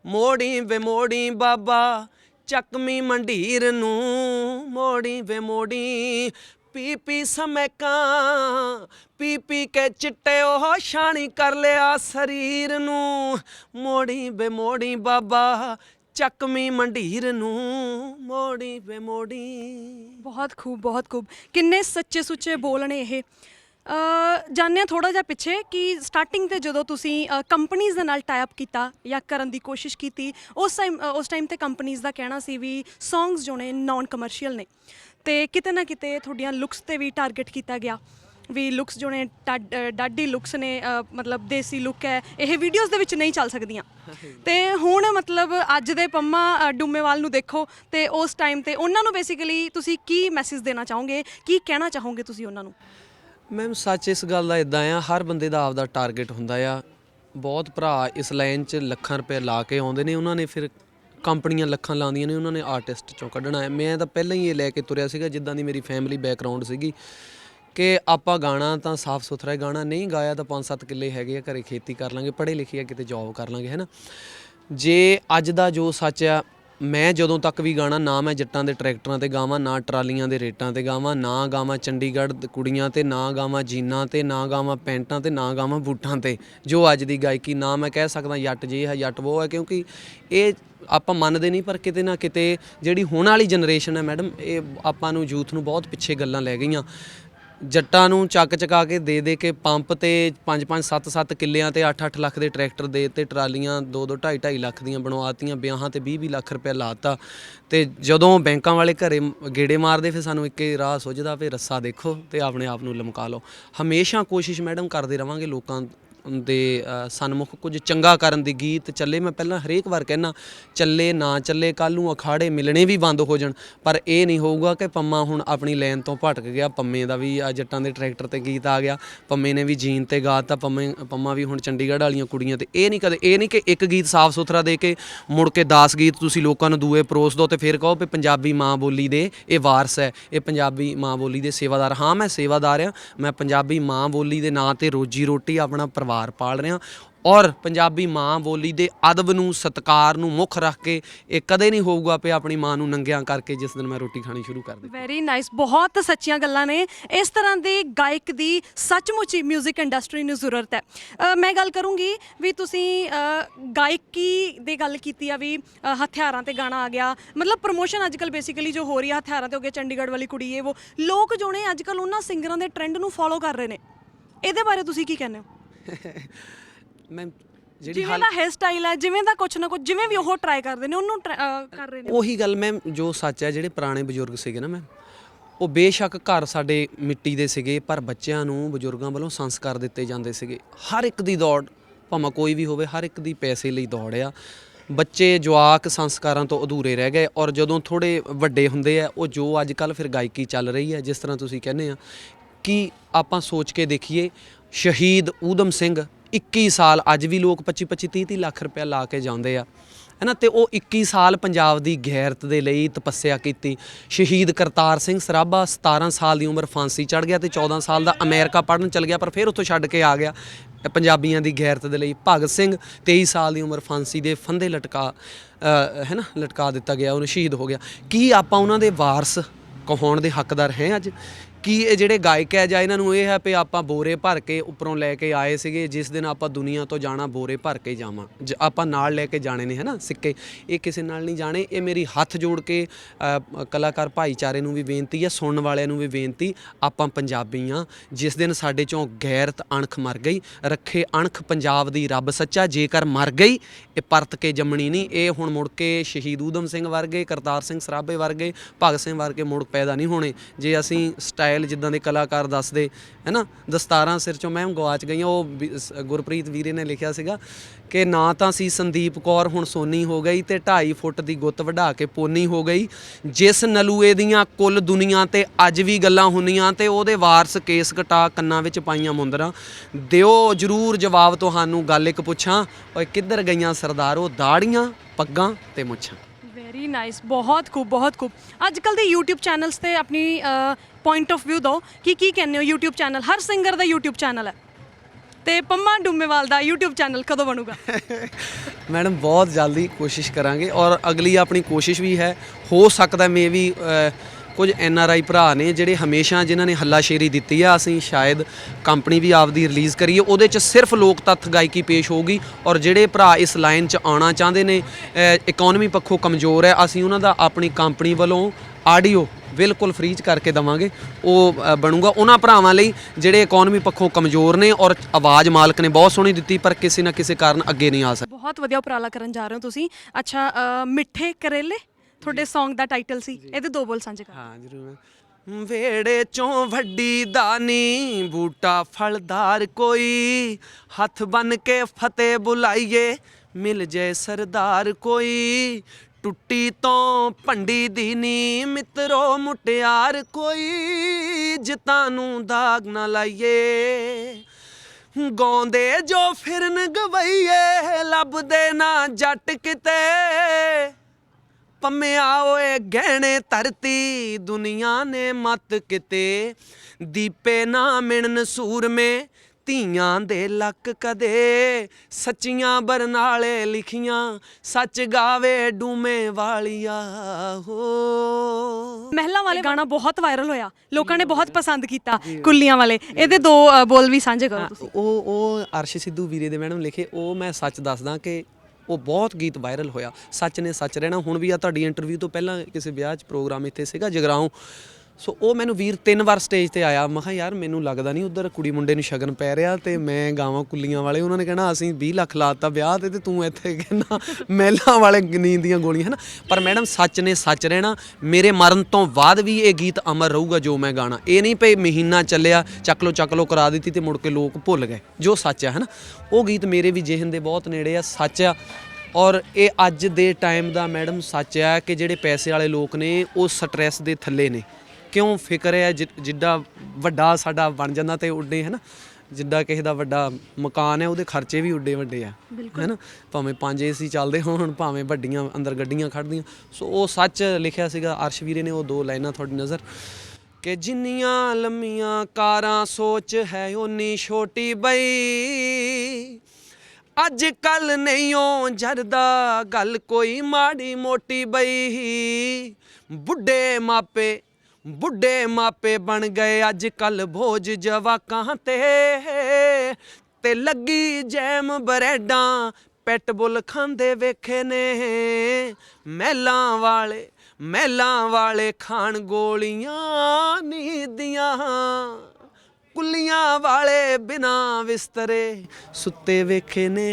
ਮੋੜੀ ਵੇ ਮੋੜੀ ਬਾਬਾ ਚੱਕਮੀ ਮੰਡੀਰ ਨੂੰ ਮੋੜੀ ਵੇ ਮੋੜੀ। ਪੀ ਪੀ ਸਮੈਕਾਂ, ਪੀ ਪੀ ਕੇ ਚਿੱਟੇ ਉਹ ਛਾਣੀ ਕਰ ਲਿਆ ਸਰੀਰ ਨੂੰ। ਮੋੜੀ ਵੇ ਮੋੜੀ ਬਾਬਾ, ਚੱਕਮੀ ਮੰਡੀਰ ਨੂੰ ਮੋੜੀ ਵੇ ਮੋੜੀ। ਬਹੁਤ ਖੂਬ ਬਹੁਤ ਖੂਬ। ਕਿੰਨੇ ਸੱਚੇ ਸੁੱਚੇ ਬੋਲ ਨੇ ਇਹ। ਜਾਣਿਆ ਥੋੜਾ ਜਿਹਾ ਪਿੱਛੇ ਕਿ ਸਟਾਰਟਿੰਗ ਤੇ ਜਦੋਂ ਤੁਸੀਂ ਕੰਪਨੀਆਂ ਦੇ ਨਾਲ ਟਾਈ ਅਪ ਕੀਤਾ ਜਾਂ ਕਰਨ ਦੀ ਕੋਸ਼ਿਸ਼ ਕੀਤੀ ਉਸ ਟਾਈਮ ਉਸ ਟਾਈਮ ਤੇ ਕੰਪਨੀਆਂ ਦਾ ਕਹਿਣਾ ਸੀ ਵੀ ਸੌਂਗਸ ਜੋ ਨੇ ਨਾਨ ਕਮਰਸ਼ੀਅਲ ਨੇ। ਤੇ ਕਿਤੇ ਨਾ ਕਿਤੇ ਤੁਹਾਡੀਆਂ ਲੁੱਕਸ ਤੇ ਵੀ ਟਾਰਗੇਟ ਕੀਤਾ ਗਿਆ ਵੀ ਲੁੱਕਸ ਜੋ ਨੇ ਟਾਡ- ਡਾਢੀ ਲੁੱਕਸ ਨੇ ਮਤਲਬ ਦੇਸੀ ਲੁੱਕ ਹੈ ਇਹ ਵੀਡੀਓਜ਼ ਦੇ ਵਿੱਚ ਨਹੀਂ ਚੱਲ ਸਕਦੀਆਂ। ਤੇ ਹੁਣ ਮਤਲਬ ਅੱਜ ਦੇ ਪੰਮਾ ਅ, ਨੂੰ ਦੇਖੋ ਤੇ ਉਸ ਟਾਈਮ ਤੇ ਉਹਨਾਂ ਨੂੰ ਬੇਸਿਕਲੀ ਤੁਸੀਂ ਕੀ ਮੈਸੇਜ ਦੇਣਾ ਚਾਹੋਗੇ ਕੀ ਕਹਿਣਾ ਚਾਹੋਗੇ ਤੁਸੀਂ ਉਹਨਾਂ ਨੂੰ? ਮੈਮ ਸੱਚ ਇਸ ਗੱਲ ਦਾ ਇਦਾਂ ਆ, ਹਰ ਬੰਦੇ ਦਾ ਆਪਦਾ ਟਾਰਗੇਟ ਹੁੰਦਾ ਆ। ਬਹੁਤ ਭਰਾ ਇਸ ਲਾਈਨ 'ਚ ਲੱਖਾਂ ਰੁਪਏ ਲਾ ਕੇ ਆਉਂਦੇ ਨੇ, ਉਹਨਾਂ ਨੇ ਫਿਰ ਕੰਪਨੀਆਂ ਲੱਖਾਂ ਲਾਉਂਦੀਆਂ ਨੇ, ਉਹਨਾਂ ਨੇ ਆਰਟਿਸਟ ਚੋਂ ਕੱਢਣਾ ਹੈ। ਮੈਂ ਤਾਂ ਪਹਿਲਾਂ ਹੀ ਇਹ ਲੈ ਕੇ ਤੁਰਿਆ ਸੀਗਾ, ਜਿੱਦਾਂ ਦੀ ਮੇਰੀ ਫੈਮਿਲੀ ਬੈਕਗ੍ਰਾਉਂਡ ਸੀਗੀ, ਕਿ ਆਪਾਂ ਗਾਣਾ ਤਾਂ ਸਾਫ਼ ਸੁਥਰਾ ਗਾਣਾ, ਨਹੀਂ ਗਾਇਆ ਤਾਂ 5-7 ਕਿੱਲੇ ਹੈਗੇ ਆ, ਘਰੇ ਖੇਤੀ ਕਰ ਲਾਂਗੇ, ਪੜ੍ਹੇ ਲਿਖੇ ਆ, ਕਿਤੇ ਜੌਬ ਕਰ ਲਾਂਗੇ ਹੈਨਾ ਜੇ ਅੱਜ ਦਾ ਜੋ ਸੱਚ ਆ ਮੈਂ ਜਦੋਂ ਤੱਕ ਵੀ ਗਾਣਾ ਨਾ ਮੈਂ ਜੱਟਾਂ ਦੇ ਟਰੈਕਟਰਾਂ ਤੇ ਗਾਵਾਂ, ਨਾ ਟਰਾਲੀਆਂ ਦੇ ਰੇਟਾਂ ਤੇ ਗਾਵਾਂ, ਨਾ ਗਾਵਾਂ ਚੰਡੀਗੜ੍ਹ ਕੁੜੀਆਂ ਤੇ, ਨਾ ਗਾਵਾਂ ਜੀਨਾਂ ਤੇ, ਨਾ ਗਾਵਾਂ ਪੈਂਟਾਂ ਤੇ, ਨਾ ਗਾਵਾਂ ਬੂਟਾਂ ਤੇ, ਜੋ ਅੱਜ ਦੀ ਗਾਇਕੀ ਨਾ ਮੈਂ ਕਹਿ ਸਕਦਾ ਜੱਟ ਜੇ ਹੈ, ਜੱਟ ਉਹ ਹੈ, ਕਿਉਂਕਿ ਇਹ ਆਪਾਂ ਮੰਨਦੇ ਨਹੀਂ ਪਰ ਕਿਤੇ ਨਾ ਕਿਤੇ ਜਿਹੜੀ ਹੁਣ ਵਾਲੀ ਜਨਰੇਸ਼ਨ ਹੈ ਮੈਡਮ, ਇਹ ਆਪਾਂ ਨੂੰ, ਯੂਥ ਨੂੰ ਬਹੁਤ ਪਿੱਛੇ ਗੱਲਾਂ ਲੈ ਗਈਆਂ। ਜੱਟਾਂ ਨੂੰ ਚੱਕ ਚਕਾ ਕੇ ਦੇ ਦੇ ਕੇ ਪੰਪ ਤੇ 5-5 7-7 ਕਿੱਲਿਆਂ ਤੇ 8-8 ਲੱਖ ਦੇ ਟਰੈਕਟਰ ਦੇ ਤੇ ਟਰਾਲੀਆਂ 2-2 2.5 ਲੱਖ ਦੀਆਂ ਬਣਵਾਤੀਆਂ, ਵਿਆਹਾਂ ਤੇ 20-20 ਲੱਖ ਰੁਪਏ ਲਾਤਾ। ਤੇ ਜਦੋਂ ਬੈਂਕਾਂ ਵਾਲੇ ਘਰੇ ਗੇੜੇ ਮਾਰਦੇ, ਫਿਰ ਸਾਨੂੰ ਇੱਕੇ ਰਾਹ ਸੁਝਦਾ ਵੀ ਰੱਸਾ ਦੇਖੋ ਤੇ ਆਪਣੇ ਆਪ ਨੂੰ ਲਮਕਾ ਲਓ। ਹਮੇਸ਼ਾ ਕੋਸ਼ਿਸ਼ ਮੈਡਮ ਕਰਦੇ ਰਵਾਂਗੇ ਲੋਕਾਂ ਦੇ ਸਨਮੁਖ ਕੁਝ ਚੰਗਾ ਕਰਨ ਦੀ ਗੀਤ ਚੱਲੇ। ਮੈਂ ਪਹਿਲਾਂ ਹਰੇਕ ਵਾਰ ਕਹਿਣਾ ਚੱਲੇ ਨਾ ਚੱਲੇ ਕੱਲ ਨੂੰ ਅਖਾੜੇ ਮਿਲਣੇ ਵੀ ਬੰਦ ਹੋ ਜਾਣ। ਪਰ ਇਹ ਨਹੀਂ ਹੋਊਗਾ ਕਿ ਪੰਮਾ ਹੁਣ ਆਪਣੀ ਲਾਈਨ ਤੋਂ ਭਟਕ ਗਿਆ। ਪੰਮੇ ਦਾ ਵੀ ਜੱਟਾਂ ਦੇ ਟਰੈਕਟਰ ਤੇ ਗੀਤ ਆ ਗਿਆ। ਪੰਮੇ ਨੇ ਵੀ ਜੀਨ ਤੇ ਗਾਤਾ ਪੰਮੇ, ਪੰਮਾ ਵੀ ਹੁਣ ਚੰਡੀਗੜ੍ਹ ਵਾਲੀਆਂ ਕੁੜੀਆਂ ਤੇ। ਇਹ ਨਹੀਂ ਕਦੇ, ਇਹ ਨਹੀਂ ਕਿ ਇੱਕ ਗੀਤ ਸਾਫ਼ ਸੁਥਰਾ ਦੇ ਕੇ ਮੁੜ ਕੇ 10 ਗੀਤ ਤੁਸੀਂ ਲੋਕਾਂ ਨੂੰ ਦੂਏ ਪਰੋਸ ਦੋ ਤੇ ਫਿਰ ਕਹੋ ਵੀ ਪੰਜਾਬੀ ਮਾਂ ਬੋਲੀ ਦੇ ਇਹ ਵਾਰਸ ਹੈ। ਇਹ ਪੰਜਾਬੀ ਮਾਂ ਬੋਲੀ ਦੇ ਸੇਵਾਦਾਰ। ਹਾਂ, ਮੈਂ ਸੇਵਾਦਾਰ ਆ ਮੈਂ ਪੰਜਾਬੀ ਮਾਂ ਬੋਲੀ ਦੇ ਨਾਂ ਤੇ ਰੋਜੀ ਰੋਟੀ ਆਪਣਾ ਪਰਿਵਾਰ ਪਾਲ ਰਿਹਾ। ਔਰ ਪੰਜਾਬੀ ਮਾਂ ਬੋਲੀ ਦੇ ਅਦਬ ਨੂੰ ਸਤਕਾਰ ਨੂੰ ਮੁੱਖ ਰੱਖ ਕੇ ਇਹ ਕਦੇ ਨਹੀਂ ਹੋਊਗਾ ਵੀ ਆਪਣੀ ਮਾਂ ਨੂੰ ਨੰਗਿਆਂ ਕਰਕੇ ਜਿਸ ਦਿਨ ਮੈਂ ਰੋਟੀ ਖਾਣੀ ਸ਼ੁਰੂ ਕਰ ਦਿੱਤੀ। ਵੈਰੀ ਨਾਈਸ ਬਹੁਤ ਸੱਚੀਆਂ ਗੱਲਾਂ ਨੇ। ਇਸ ਤਰ੍ਹਾਂ ਦੇ ਗਾਇਕ ਦੀ ਸੱਚਮੁੱਚ 뮤직 ਇੰਡਸਟਰੀ ਨੂੰ ਜ਼ਰੂਰਤ ਹੈ। ਅ, ਮੈਂ ਗੱਲ ਕਰੂੰਗੀ ਵੀ ਤੁਸੀਂ ਅ, ਗਾਇਕੀ ਦੀ ਗੱਲ ਕੀਤੀ ਆ ਵੀ ਅ, ਹਥਿਆਰਾਂ ਤੇ ਗਾਣਾ ਆ ਗਿਆ। ਮਤਲਬ ਪ੍ਰੋਮੋਸ਼ਨ ਅੱਜਕੱਲ ਬੇਸਿਕਲੀ ਜੋ ਹੋ ਰਹੀ ਹੈ ਹਥਿਆਰਾਂ ਤੇ ਹੋ ਗਿਆ ਚੰਡੀਗੜ੍ਹ ਵਾਲੀ ਕੁੜੀ ਇਹ ਉਹ। ਲੋਕ ਜੋਣੇ ਨੇ ਅੱਜਕੱਲ ਉਹਨਾਂ ਸਿੰਗਰਾਂ ਦੇ ਟ੍ਰੈਂਡ ਨੂੰ ਫੋਲੋ ਕਰ ਰਹੇ ਨੇ। ਇਹਦੇ ਬਾਰੇ ਤੁਸੀਂ ਕੀ ਕਹਿੰਦੇ ਹੋ? ਮੈਂ ਜਿਹੜੀ ਜਿਵੇਂ ਦਾ ਹੇਅਰ ਸਟਾਈਲ ਹੈ ਜਿਵੇਂ ਦਾ ਕੁਛ ਨਾ ਕੁਛ ਜਿਵੇਂ ਵੀ ਉਹ ਟਰਾਈ ਕਰਦੇ ਨੇ ਉਹਨੂੰ try- ਕਰ ਰਹੇ ਨੇ। ਉਹੀ ਗੱਲ ਮੈਂ ਜੋ ਸੱਚ ਹੈ ਜਿਹੜੇ ਪੁਰਾਣੇ ਬਜ਼ੁਰਗ ਸੀਗੇ ਨਾ ਮੈਂ ਉਹ ਬੇਸ਼ੱਕ ਘਰ ਸਾਡੇ ਮਿੱਟੀ ਦੇ ਸੀਗੇ ਪਰ ਬੱਚਿਆਂ ਨੂੰ ਬਜ਼ੁਰਗਾਂ ਵੱਲੋਂ ਸੰਸਕਾਰ ਦਿੱਤੇ ਜਾਂਦੇ ਸੀਗੇ। ਹਰ ਇੱਕ ਦੀ ਦੌੜ ਭਾਵੇਂ ਕੋਈ ਵੀ ਹੋਵੇ ਹਰ ਇੱਕ ਦੀ ਪੈਸੇ ਲਈ ਦੌੜ ਆ। ਬੱਚੇ ਜਵਾਕ ਸੰਸਕਾਰਾਂ ਤੋਂ ਅਧੂਰੇ ਰਹਿ ਗਏ ਔਰ ਜਦੋਂ ਥੋੜੇ ਵੱਡੇ ਹੁੰਦੇ ਆ ਉਹ ਜੋ ਅੱਜ ਕੱਲ ਫਿਰ ਗਾਇਕੀ ਚੱਲ ਰਹੀ ਹੈ ਜਿਸ ਤਰ੍ਹਾਂ ਤੁਸੀਂ ਕਹਿੰਦੇ ਆ ਕਿ ਆਪਾਂ ਸੋਚ ਕੇ ਦੇਖੀਏ ਸ਼ਹੀਦ ਊਧਮ ਸਿੰਘ 21 ਸਾਲ ਅੱਜ ਵੀ ਲੋਕ 25 25 30 30 ਲੱਖ ਰੁਪਇਆ ਲਾ ਕੇ ਜਾਂਦੇ ਆ। ਹੈਨਾ ਤੇ ਉਹ 21 ਸਾਲ ਪੰਜਾਬ ਦੀ ਗੈਰਤ ਦੇ ਲਈ ਤਪੱਸਿਆ ਕੀਤੀ। ਸ਼ਹੀਦ ਕਰਤਾਰ ਸਿੰਘ ਸਰਾਭਾ 17 ਸਾਲ ਦੀ ਉਮਰ ਫਾਂਸੀ ਚੜ ਗਿਆ ਤੇ 14 ਸਾਲ ਦਾ ਅਮਰੀਕਾ ਪੜਨ ਚਲ ਗਿਆ ਪਰ ਫਿਰ ਉੱਥੋਂ ਛੱਡ ਕੇ ਆ ਗਿਆ ਪੰਜਾਬੀਆਂ ਦੀ ਗੈਰਤ ਦੇ ਲਈ। ਭਗਤ ਸਿੰਘ 23 ਸਾਲ ਦੀ ਉਮਰ ਫਾਂਸੀ ਦੇ ਫੰਦੇ ਲਟਕਾ ਅ, ਹੈ ਨਾ ਲਟਕਾ ਦਿੱਤਾ ਗਿਆ ਉਹਨੂੰ ਸ਼ਹੀਦ ਹੋ ਗਿਆ। ਕੀ ਆਪਾਂ ਉਹਨਾਂ ਦੇ ਵਾਰਸ ਕਹਾਉਣ ਦੇ ਹੱਕਦਾਰ ਹੈ ਅੱਜ? ਕੀ ਇਹ ਜਿਹੜੇ ਗਾਇਕ ਹੈ ਜਾਂ ਇਹਨਾਂ ਨੂੰ ਇਹ ਹੈ ਵੀ ਆਪਾਂ ਬੋਰੇ ਭਰ ਕੇ ਉੱਪਰੋਂ ਲੈ ਕੇ ਆਏ ਸੀਗੇ ਜਿਸ ਦਿਨ ਆਪਾਂ ਦੁਨੀਆ ਤੋਂ ਜਾਣਾ ਬੋਰੇ ਭਰ ਕੇ ਜਾਵਾਂ। ਜ- ਆਪਾਂ ਨਾਲ ਲੈ ਕੇ ਜਾਣੇ ਨੇ ਹਨਾ ਸਿੱਕੇ। ਇਹ ਕਿਸੇ ਨਾਲ ਨਹੀਂ ਜਾਣੇ। ਇਹ ਮੇਰੀ ਹੱਥ ਜੋੜ ਕੇ ਅ, ਕਲਾਕਾਰ ਭਾਈਚਾਰੇ ਨੂੰ ਵੀ ਬੇਨਤੀ ਹੈ ਸੁਣਨ ਵਾਲਿਆਂ ਨੂੰ ਵੀ ਬੇਨਤੀ ਆਪਾਂ ਪੰਜਾਬੀ ਹਾਂ। ਜਿਸ ਦਿਨ ਸਾਡੇ ਚੋਂ ਗੈਰਤ ਅਣਖ ਮਰ ਗਈ ਰੱਖੇ ਅਣਖ ਪੰਜਾਬ ਦੀ ਰੱਬ ਸੱਚਾ ਜੇਕਰ ਮਰ ਗਈ ਇਹ ਪਰਤ ਕੇ ਜੰਮਣੀ ਨਹੀਂ। ਇਹ ਹੁਣ ਮੁੜ ਕੇ ਸ਼ਹੀਦ ਊਧਮ ਸਿੰਘ ਵਰਗੇ ਕਰਤਾਰ ਸਿੰਘ ਸਰਾਭੇ ਵਰਗੇ ਭਗਤ ਸਿੰਘ ਵਰਗੇ ਮੁੜ ਪੈਦਾ ਨਹੀਂ ਹੋਣੇ। ਜੇ ਅਸੀਂ ਸਟਾਈਲ ਜਿੱਦਾਂ ਦੇ ਕਲਾਕਾਰ ਦੱਸਦੇ ਹੈਨਾ ਦਸਤਾਰਾਂ ਸਿਰ ਚੋਂ ਮੈਂ ਗਵਾਚ ਗਈਆਂ, ਉਹ ਗੁਰਪ੍ਰੀਤ ਵੀਰੇ ਨੇ ਲਿਖਿਆ ਸੀਗਾ ਕਿ ਨਾ ਤਾਂ ਸੀ ਸੰਦੀਪ ਕੌਰ ਹੁਣ ਸੋਨੀ ਹੋ ਗਈ ਤੇ 2.5 ਫੁੱਟ ਦੀ ਗੁੱਤ ਵਢਾ ਕੇ ਪੋਨੀ ਹੋ ਗਈ, ਜਿਸ ਨਲੂਏ ਦੀਆਂ ਕੁੱਲ ਦੁਨੀਆ ਤੇ ਅੱਜ ਵੀ ਗੱਲਾਂ ਹੁੰਦੀਆਂ ਤੇ ਉਹਦੇ ਵਾਰਸ ਕੇਸ ਕਟਾ ਕੰਨਾਂ ਵਿੱਚ ਪਾਈਆਂ ਮੁੰਦਰਾਂ। ਦਿਓ ਜਰੂਰ ਜਵਾਬ ਤੁਹਾਨੂੰ, ਗੱਲ ਇੱਕ ਪੁੱਛਾਂ, ਓਏ ਕਿੱਧਰ ਗਈਆਂ ਸਰਦਾਰੋ? ਦਾੜੀਆਂ, ਪੱਗਾਂ ਤੇ ਮੁੱਛਾਂ। ਵੈਰੀ ਨਾਈਸ ਬਹੁਤ ਖੂਬ ਬਹੁਤ ਖੂਬ। ਅੱਜ ਕੱਲ ਦੇ YouTube ਚੈਨਲਸ ਤੇ ਆਪਣੀ ਪੁਆਇੰਟ ਆਫ View ਦਿਓ ਕਿ ਕੀ ਕਹਿੰਦੇ ਹੋ YouTube ਚੈਨਲ ਹਰ ਸਿੰਗਰ ਦਾ YouTube ਚੈਨਲ ਹੈ। ਤੇ ਪੰਮਾ ਡੁੰਮੇਵਾਲ ਦਾ YouTube ਚੈਨਲ ਕਦੋਂ ਬਣੂਗਾ? ਮੈਡਮ, ਬਹੁਤ ਜਲਦੀ ਕੋਸ਼ਿਸ਼ ਕਰਾਂਗੇ ਔਰ ਅਗਲੀ ਆਪਣੀ ਕੋਸ਼ਿਸ਼ ਵੀ ਹੈ। ਹੋ ਸਕਦਾ ਮੇ ਵੀ ਕੁਝ ਐਨ ਆਰ ਆਈ ਭਰਾ ਨੇ ਜਿਹੜੇ ਹਮੇਸ਼ਾ ਜਿਨ੍ਹਾਂ ਨੇ ਹੱਲਾਸ਼ੇਰੀ ਦਿੱਤੀ ਆ, ਅਸੀਂ ਸ਼ਾਇਦ ਕੰਪਨੀ ਵੀ ਆਪਦੀ ਰਿਲੀਜ਼ ਕਰੀਏ, ਉਹਦੇ 'ਚ ਸਿਰਫ ਲੋਕ ਤੱਥ ਗਾਇਕੀ ਪੇਸ਼ ਹੋਊਗੀ ਔਰ ਜਿਹੜੇ ਭਰਾ ਇਸ ਲਾਈਨ 'ਚ ਆਉਣਾ ਚਾਹੁੰਦੇ ਨੇ ਇਕਨੋਮੀ ਪੱਖੋਂ ਕਮਜ਼ੋਰ ਹੈ, ਅਸੀਂ ਉਹਨਾਂ ਦਾ ਆਪਣੀ ਕੰਪਨੀ ਵੱਲੋਂ ਆਡੀਓ ਬਿਲਕੁਲ ਫ੍ਰੀ ਚ ਕਰਕੇ ਦਵਾਂਗੇ, ਉਹ ਬਣੂਗਾ। ਉਹਨਾਂ ਭਰਾਵਾਂ ਲਈ ਜਿਹੜੇ ਇਕਨੋਮੀ ਪੱਖੋਂ ਕਮਜ਼ੋਰ ਨੇ ਔਰ ਆਵਾਜ਼ ਮਾਲਕ ਨੇ ਬਹੁਤ ਸੋਹਣੀ ਦਿੱਤੀ, ਪਰ ਕਿਸੇ ਨਾ ਕਿਸੇ ਕਾਰਨ ਅੱਗੇ ਨਹੀਂ ਆ ਸਕੇ ਬਹੁਤ ਵਧੀਆ ਉਪਰਾਲਾ ਕਰਨ ਜਾ ਰਹੇ ਹੋ ਤੁਸੀਂ। ਅੱਛਾ ਮਿੱਠੇ ਕਰੇਲੇ? ਤੁਹਾਡੇ Song ਦਾ ਟਾਈਟਲ ਸੀ ਇਹਦੇ ਦੋ ਬੋਲ ਸਾਂਝੇ ਕਰੋ ਹਾਂ ਜਰੂਰ। ਵੇੜੇ ਚੋਂ ਵੱਡੀ ਦਾਨੀ ਬੂਟਾ ਫਲਦਾਰ ਕੋਈ। ਹੱਥ ਬਨ ਕੇ ਫਤਿਹ ਬੁਲਾਈਏ ਮਿਲ ਜੇ ਸਰਦਾਰ ਕੋਈ। ਟੁੱਟੀ ਤੋਂ ਭੰਡੀ ਦੀ ਨੀ ਮਿੱਤਰੋ ਮੁਟਿਆਰ ਕੋਈ। ਜਿਤਾਂ ਨੂੰ ਦਾਗ ਨਾ ਲਾਈਏ। ਗਾਉਂਦੇ ਜੋ ਫਿਰਨ ਗਵਈਏ ਲੱਭਦੇ ਨਾ ਜੱਟ ਕਿਤੇ। ਪੰਮਿਆ ਓਏ ਗਹਿਣੇ ਧਰਤੀ ਦੁਨੀਆ ਨੇ ਮਤ ਕਿਤੇ। ਦੀਪੇ ਨਾ ਮਿਣਨ ਸੂਰਮੇ ਧੀਆਂ ਦੇ ਲੱਕ ਕਦੇ। ਸੱਚੀਆਂ ਬਰਨਾਲੇ ਲਿਖੀਆਂ ਸੱਚ ਗਾਵੇ ਡੂਮੇ ਵਾਲੀਆ ਹੋ। ਮਹਿਲਾ ਵਾਲੇ ਗਾਣਾ ਬਹੁਤ ਵਾਇਰਲ ਹੋਇਆ। ਲੋਕਾਂ ਨੇ ਬਹੁਤ ਪਸੰਦ ਕੀਤਾ ਕੁੱਲੀਆਂ ਵਾਲੇ। ਇਹਦੇ ਦੋ ਅ, ਬੋਲ ਵੀ ਸਾਂਝੇ ਕਰੋ ਤੁਸੀਂ। ਉਹ ਉਹ ਅਰਸ਼ ਸਿੱਧੂ ਵੀਰੇ ਦੇ ਮੈਡਮ ਲਿਖੇ ਉਹ ਮੈਂ ਸੱਚ ਦੱਸਦਾ ਕਿ ਉਹ ਬਹੁਤ ਗੀਤ ਵਾਇਰਲ ਹੋਇਆ। ਸੱਚ ਨੇ ਸੱਚ ਰਹਿਣਾ। ਹੁਣ ਵੀ ਆ ਤੁਹਾਡੀ ਇੰਟਰਵਿਊ ਤੋਂ ਪਹਿਲਾਂ ਕਿਸੇ ਵਿਆਹ 'ਚ ਪ੍ਰੋਗਰਾਮ ਇੱਥੇ ਸੀਗਾ, ਜਗਰਾਉਂ। ਸੋ ਉਹ ਮੈਨੂੰ ਵੀਰ ਤਿੰਨ ਵਾਰ ਸਟੇਜ ਤੇ ਆਇਆ। ਮੈਂ ਕਿਹਾ, ਯਾਰ, ਮੈਨੂੰ ਲੱਗਦਾ ਨਹੀਂ ਉਧਰ ਕੁੜੀ ਮੁੰਡੇ ਨੂੰ ਸ਼ਗਨ ਪੈ ਰਿਹਾ ਤੇ ਮੈਂ ਗਾਵਾਂ ਕੁੱਲੀਆਂ ਵਾਲੇ। ਉਹਨਾਂ ਨੇ ਕਹਿਣਾ, ਅਸੀਂ 20 ਲੱਖ ਲਾਤਾ ਵਿਆਹ ਤੇ ਤੇ ਤੂੰ ਇੱਥੇ ਕਹਿੰਦਾ ਮਹਿਲਾਂ ਵਾਲੇ ਨੀਂਦ ਦੀਆਂ ਗੋਲੀਆਂ, ਹਨਾ? ਪਰ ਮੈਡਮ, ਸੱਚ ਨੇ ਸੱਚ ਰਹਿਣਾ। ਮੇਰੇ ਮਰਨ ਤੋਂ ਬਾਅਦ ਵੀ ਇਹ ਗੀਤ ਅਮਰ ਰਹੂਗਾ ਜੋ ਮੈਂ ਗਾਣਾ। ਇਹ ਨਹੀਂ ਪਈ ਮਹੀਨਾ ਚੱਲਿਆ, ਚੱਕ ਲੋ ਚੱਕ ਲੋ ਕਰਾ ਦਿੱਤੀ ਤੇ ਮੁੜ ਕੇ ਲੋਕ ਭੁੱਲ ਗਏ। ਜੋ ਸੱਚ ਹੈ ਹਨਾ? ਉਹ ਗੀਤ ਮੇਰੇ ਵੀ ਜਿਹਨ ਦੇ ਬਹੁਤ ਨੇੜੇ ਆ, ਸੱਚ ਆ। ਔਰ ਇਹ ਅੱਜ ਦੇ ਟਾਈਮ ਦਾ ਮੈਡਮ ਸੱਚ ਆ ਕਿ ਜਿਹੜੇ ਪੈਸੇ ਵਾਲੇ ਲੋਕ ਨੇ, ਉਹ ਸਟ੍ਰੈਸ ਦੇ ਥੱਲੇ ਨੇ। ਕਿਉਂ ਫਿਕਰ ਹੈ ਜਿ- ਜਿੱਡਾ ਵੱਡਾ ਸਾਡਾ ਬਣ ਜਾਂਦਾ ਤੇ ਉੱਡੇ ਹੈ ਨਾ ਜਿੱਡਾ ਕਿਸੇ ਦਾ ਵੱਡਾ ਮਕਾਨ ਹੈ ਉਹਦੇ ਖਰਚੇ ਵੀ ਉੱਡੇ ਵੱਡੇ ਆ ਹੈ ਨਾ ਭਾਵੇਂ ਪੰਜ ਏਸੀ ਚੱਲਦੇ ਹੋਣ ਭਾਵੇਂ ਵੱਡੀਆਂ ਅੰਦਰ ਗੱਡੀਆਂ ਖੜਦੀਆਂ ਸੋ ਉਹ ਸੱਚ ਲਿਖਿਆ ਸੀਗਾ ਅਰਸ਼ ਵੀਰੇ ਨੇ ਉਹ ਦੋ ਲਾਈਨਾਂ ਤੁਹਾਡੀ ਨਜ਼ਰ। ਕਿ ਜਿੰਨੀਆਂ ਲੰਮੀਆਂ ਕਾਰਾਂ ਸੋਚ ਹੈ ਓਨੀ ਛੋਟੀ ਬਈ। ਅੱਜ ਕੱਲ ਨਹੀਂ ਓ ਜਰਦਾ ਗੱਲ ਕੋਈ ਮਾੜੀ ਮੋਟੀ ਬਈ। ਬੁੱਢੇ ਮਾਪੇ ਬੁੱਢੇ ਮਾਪੇ ਬਣ ਗਏ ਅੱਜ ਕੱਲ ਭੋਜ ਜਵਾਕਾਂ ਤੇ। ਤੇ ਲੱਗੀ ਜੈਮ ਬਰੈਡਾਂ, ਪੈਟ ਪੈਟਬੁਲ ਖਾਂਦੇ ਵੇਖੇ ਨੇ। ਮਹਿਲਾਂ ਵਾਲੇ ਮਹਿਲਾਂ ਵਾਲੇ ਖਾਣ ਗੋਲੀਆਂ ਨੀਂਦੀਆਂ। ਕੁੱਲੀਆਂ ਵਾਲੇ ਬਿਨਾ ਬਿਸਤਰੇ ਸੁੱਤੇ ਵੇਖੇ ਨੇ।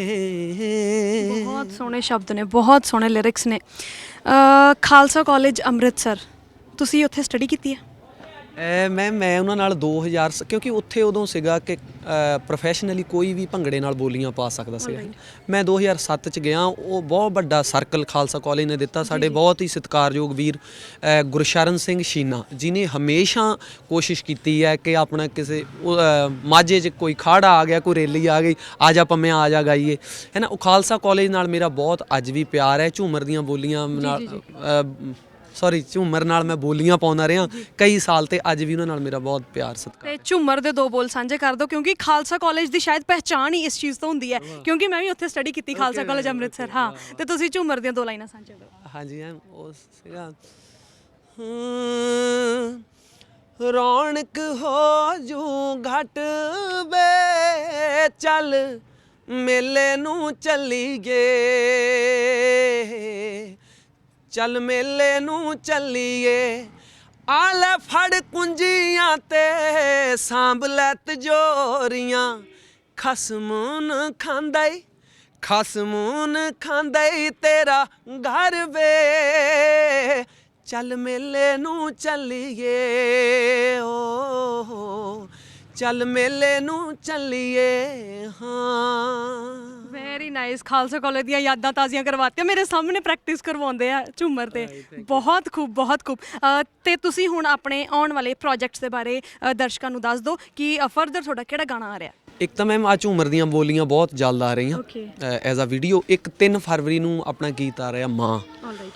ਬਹੁਤ ਸੋਹਣੇ ਸ਼ਬਦ ਨੇ, ਬਹੁਤ ਸੋਹਣੇ ਲਿਰਿਕਸ ਨੇ। ਖਾਲਸਾ ਕਾਲਜ ਅੰਮ੍ਰਿਤਸਰ। ਤੁਸੀਂ ਉੱਥੇ ਸਟੱਡੀ ਕੀਤੀ ਹੈ? ਮੈਂ ਮੈਂ ਉਹਨਾਂ ਨਾਲ 2000 ਸ- ਕਿਉਂਕਿ ਉੱਥੇ ਉਦੋਂ ਸੀਗਾ ਕਿ ਪ੍ਰੋਫੈਸ਼ਨਲੀ ਕੋਈ ਵੀ ਭੰਗੜੇ ਨਾਲ ਬੋਲੀਆਂ ਪਾ ਸਕਦਾ ਸੀਗਾ ਮੈਂ 2007 ਚ ਗਿਆ ਉਹ ਬਹੁਤ ਵੱਡਾ ਸਰਕਲ ਖਾਲਸਾ ਕਾਲਜ ਨੇ ਦਿੱਤਾ। ਸਾਡੇ ਬਹੁਤ ਹੀ ਸਤਿਕਾਰਯੋਗ ਵੀਰ ਅ, ਗੁਰਸ਼ਰਨ ਸਿੰਘ ਸ਼ੀਨਾ ਜਿਨੇ ਹਮੇਸ਼ਾ ਕੋਸ਼ਿਸ਼ ਕੀਤੀ ਹੈ ਕਿ ਆਪਣਾ ਕਿਸੇ ਉਹ, ਅ, ਮਾਝੇ 'ਚ ਕੋਈ ਖਾੜਾ ਆ ਗਿਆ ਕੋਈ ਰੈਲੀ ਆ ਗਈ ਆ ਜਾ ਪੰਮਿਆ ਆ ਜਾ ਗਾਈਏ। ਹੈ ਨਾ? ਉਹ ਖਾਲਸਾ ਕਾਲਜ ਨਾਲ ਮੇਰਾ ਬਹੁਤ ਅੱਜ ਵੀ ਪਿਆਰ ਹੈ ਝੂਮਰ ਦੀਆਂ ਬੋਲੀਆਂ ਨਾਲ ਅ, ਸੌਰੀ ਝੂਮਰ ਨਾਲ ਮੈਂ ਬੋਲੀਆਂ ਪਾਉਂਦਾ ਰਿਹਾ। ਕਈ ਸਾਲ ਤੇ ਅੱਜ ਵੀ ਉਹਨਾਂ ਨਾਲ ਮੇਰਾ ਬਹੁਤ ਪਿਆਰ ਸਤਿਕਾਰ ਤੇ ਝੂਮਰ ਦੇ ਦੋ ਬੋਲ ਸਾਂਝੇ ਕਰ ਦਿਓ ਕਿਉਂਕਿ ਖਾਲਸਾ ਕਾਲਜ ਦੀ ਸ਼ਾਇਦ ਪਹਿਚਾਣ ਹੀ ਇਸ ਚੀਜ਼ ਤੋਂ ਹੁੰਦੀ ਹੈ। ਕਿਉਂਕਿ ਮੈਂ ਵੀ ਉੱਥੇ ਸਟੱਡੀ ਕੀਤੀ ਖਾਲਸਾ ਕਾਲਜ ਅੰਮ੍ਰਿਤਸਰ ਹਾਂ। ਤੇ ਤੁਸੀਂ ਝੂਮਰ ਦੀਆਂ ਦੋ ਲਾਈਨਾਂ ਸਾਂਝੇ ਕਰੋ। ਹਾਂਜੀ ਐਂ ਉਹ ਸੀਗਾ। ਰੌਣਕ ਹੋ ਜੂ ਘਟ ਵੇ ਚੱਲ ਮੇਲੇ ਨੂੰ ਚੱਲੀਏ। ਚੱਲ ਮੇਲੇ ਨੂੰ ਚੱਲੀਏ। ਆ ਲੈ ਫੜ ਕੁੰਜੀਆਂ ਤੇ ਸਾਂਭ ਲੈ ਤਜੋਰੀਆਂ। ਖਸਮੂਨ ਖਾਂਦਾ ਈ ਖਸਮੂਨ ਖਾਂਦਾ ਈ ਤੇਰਾ ਘਰ ਵੇ। ਚੱਲ ਮੇਲੇ ਨੂੰ ਚੱਲੀਏ ਓ ਚੱਲ ਮੇਲੇ ਨੂੰ ਚੱਲੀਏ, ਹਾਂ। ਵੈਰੀ ਨਾਈਸ ਖਾਲਸਾ ਕਾਲਜ ਦੀਆਂ ਯਾਦਾਂ ਤਾਜ਼ੀਆਂ ਕਰਵਾਤੀਆਂ। ਮੇਰੇ ਸਾਹਮਣੇ ਪ੍ਰੈਕਟਿਸ ਕਰਵਾਉਂਦੇ ਆ ਝੂਮਰ ਤੇ। ਬਹੁਤ ਖੂਬ ਬਹੁਤ ਖੂਬ। ਅ, ਤੇ ਤੁਸੀਂ ਹੁਣ ਆਪਣੇ ਆਉਣ ਵਾਲੇ ਪ੍ਰੋਜੈਕਟਸ ਦੇ ਬਾਰੇ ਅ, ਦਰਸ਼ਕਾਂ ਨੂੰ ਦੱਸ ਦਿਓ ਕਿ ਫਰਦਰ ਤੁਹਾਡਾ ਕਿਹੜਾ ਗਾਣਾ ਆ ਰਿਹਾ? ਇੱਕ ਤਾਂ ਮੈਮ ਆ ਝੂਮਰ ਦੀਆਂ ਬੋਲੀਆਂ ਬਹੁਤ ਜਲਦ ਆ ਰਹੀਆਂ। Okay. ਐਜ਼ ਅ ਵੀਡੀਓ ਇੱਕ 3 ਫਰਵਰੀ ਨੂੰ ਆਪਣਾ ਗੀਤ ਆ ਰਿਹਾ ਮਾਂ। ਆਲਰਾਈਟ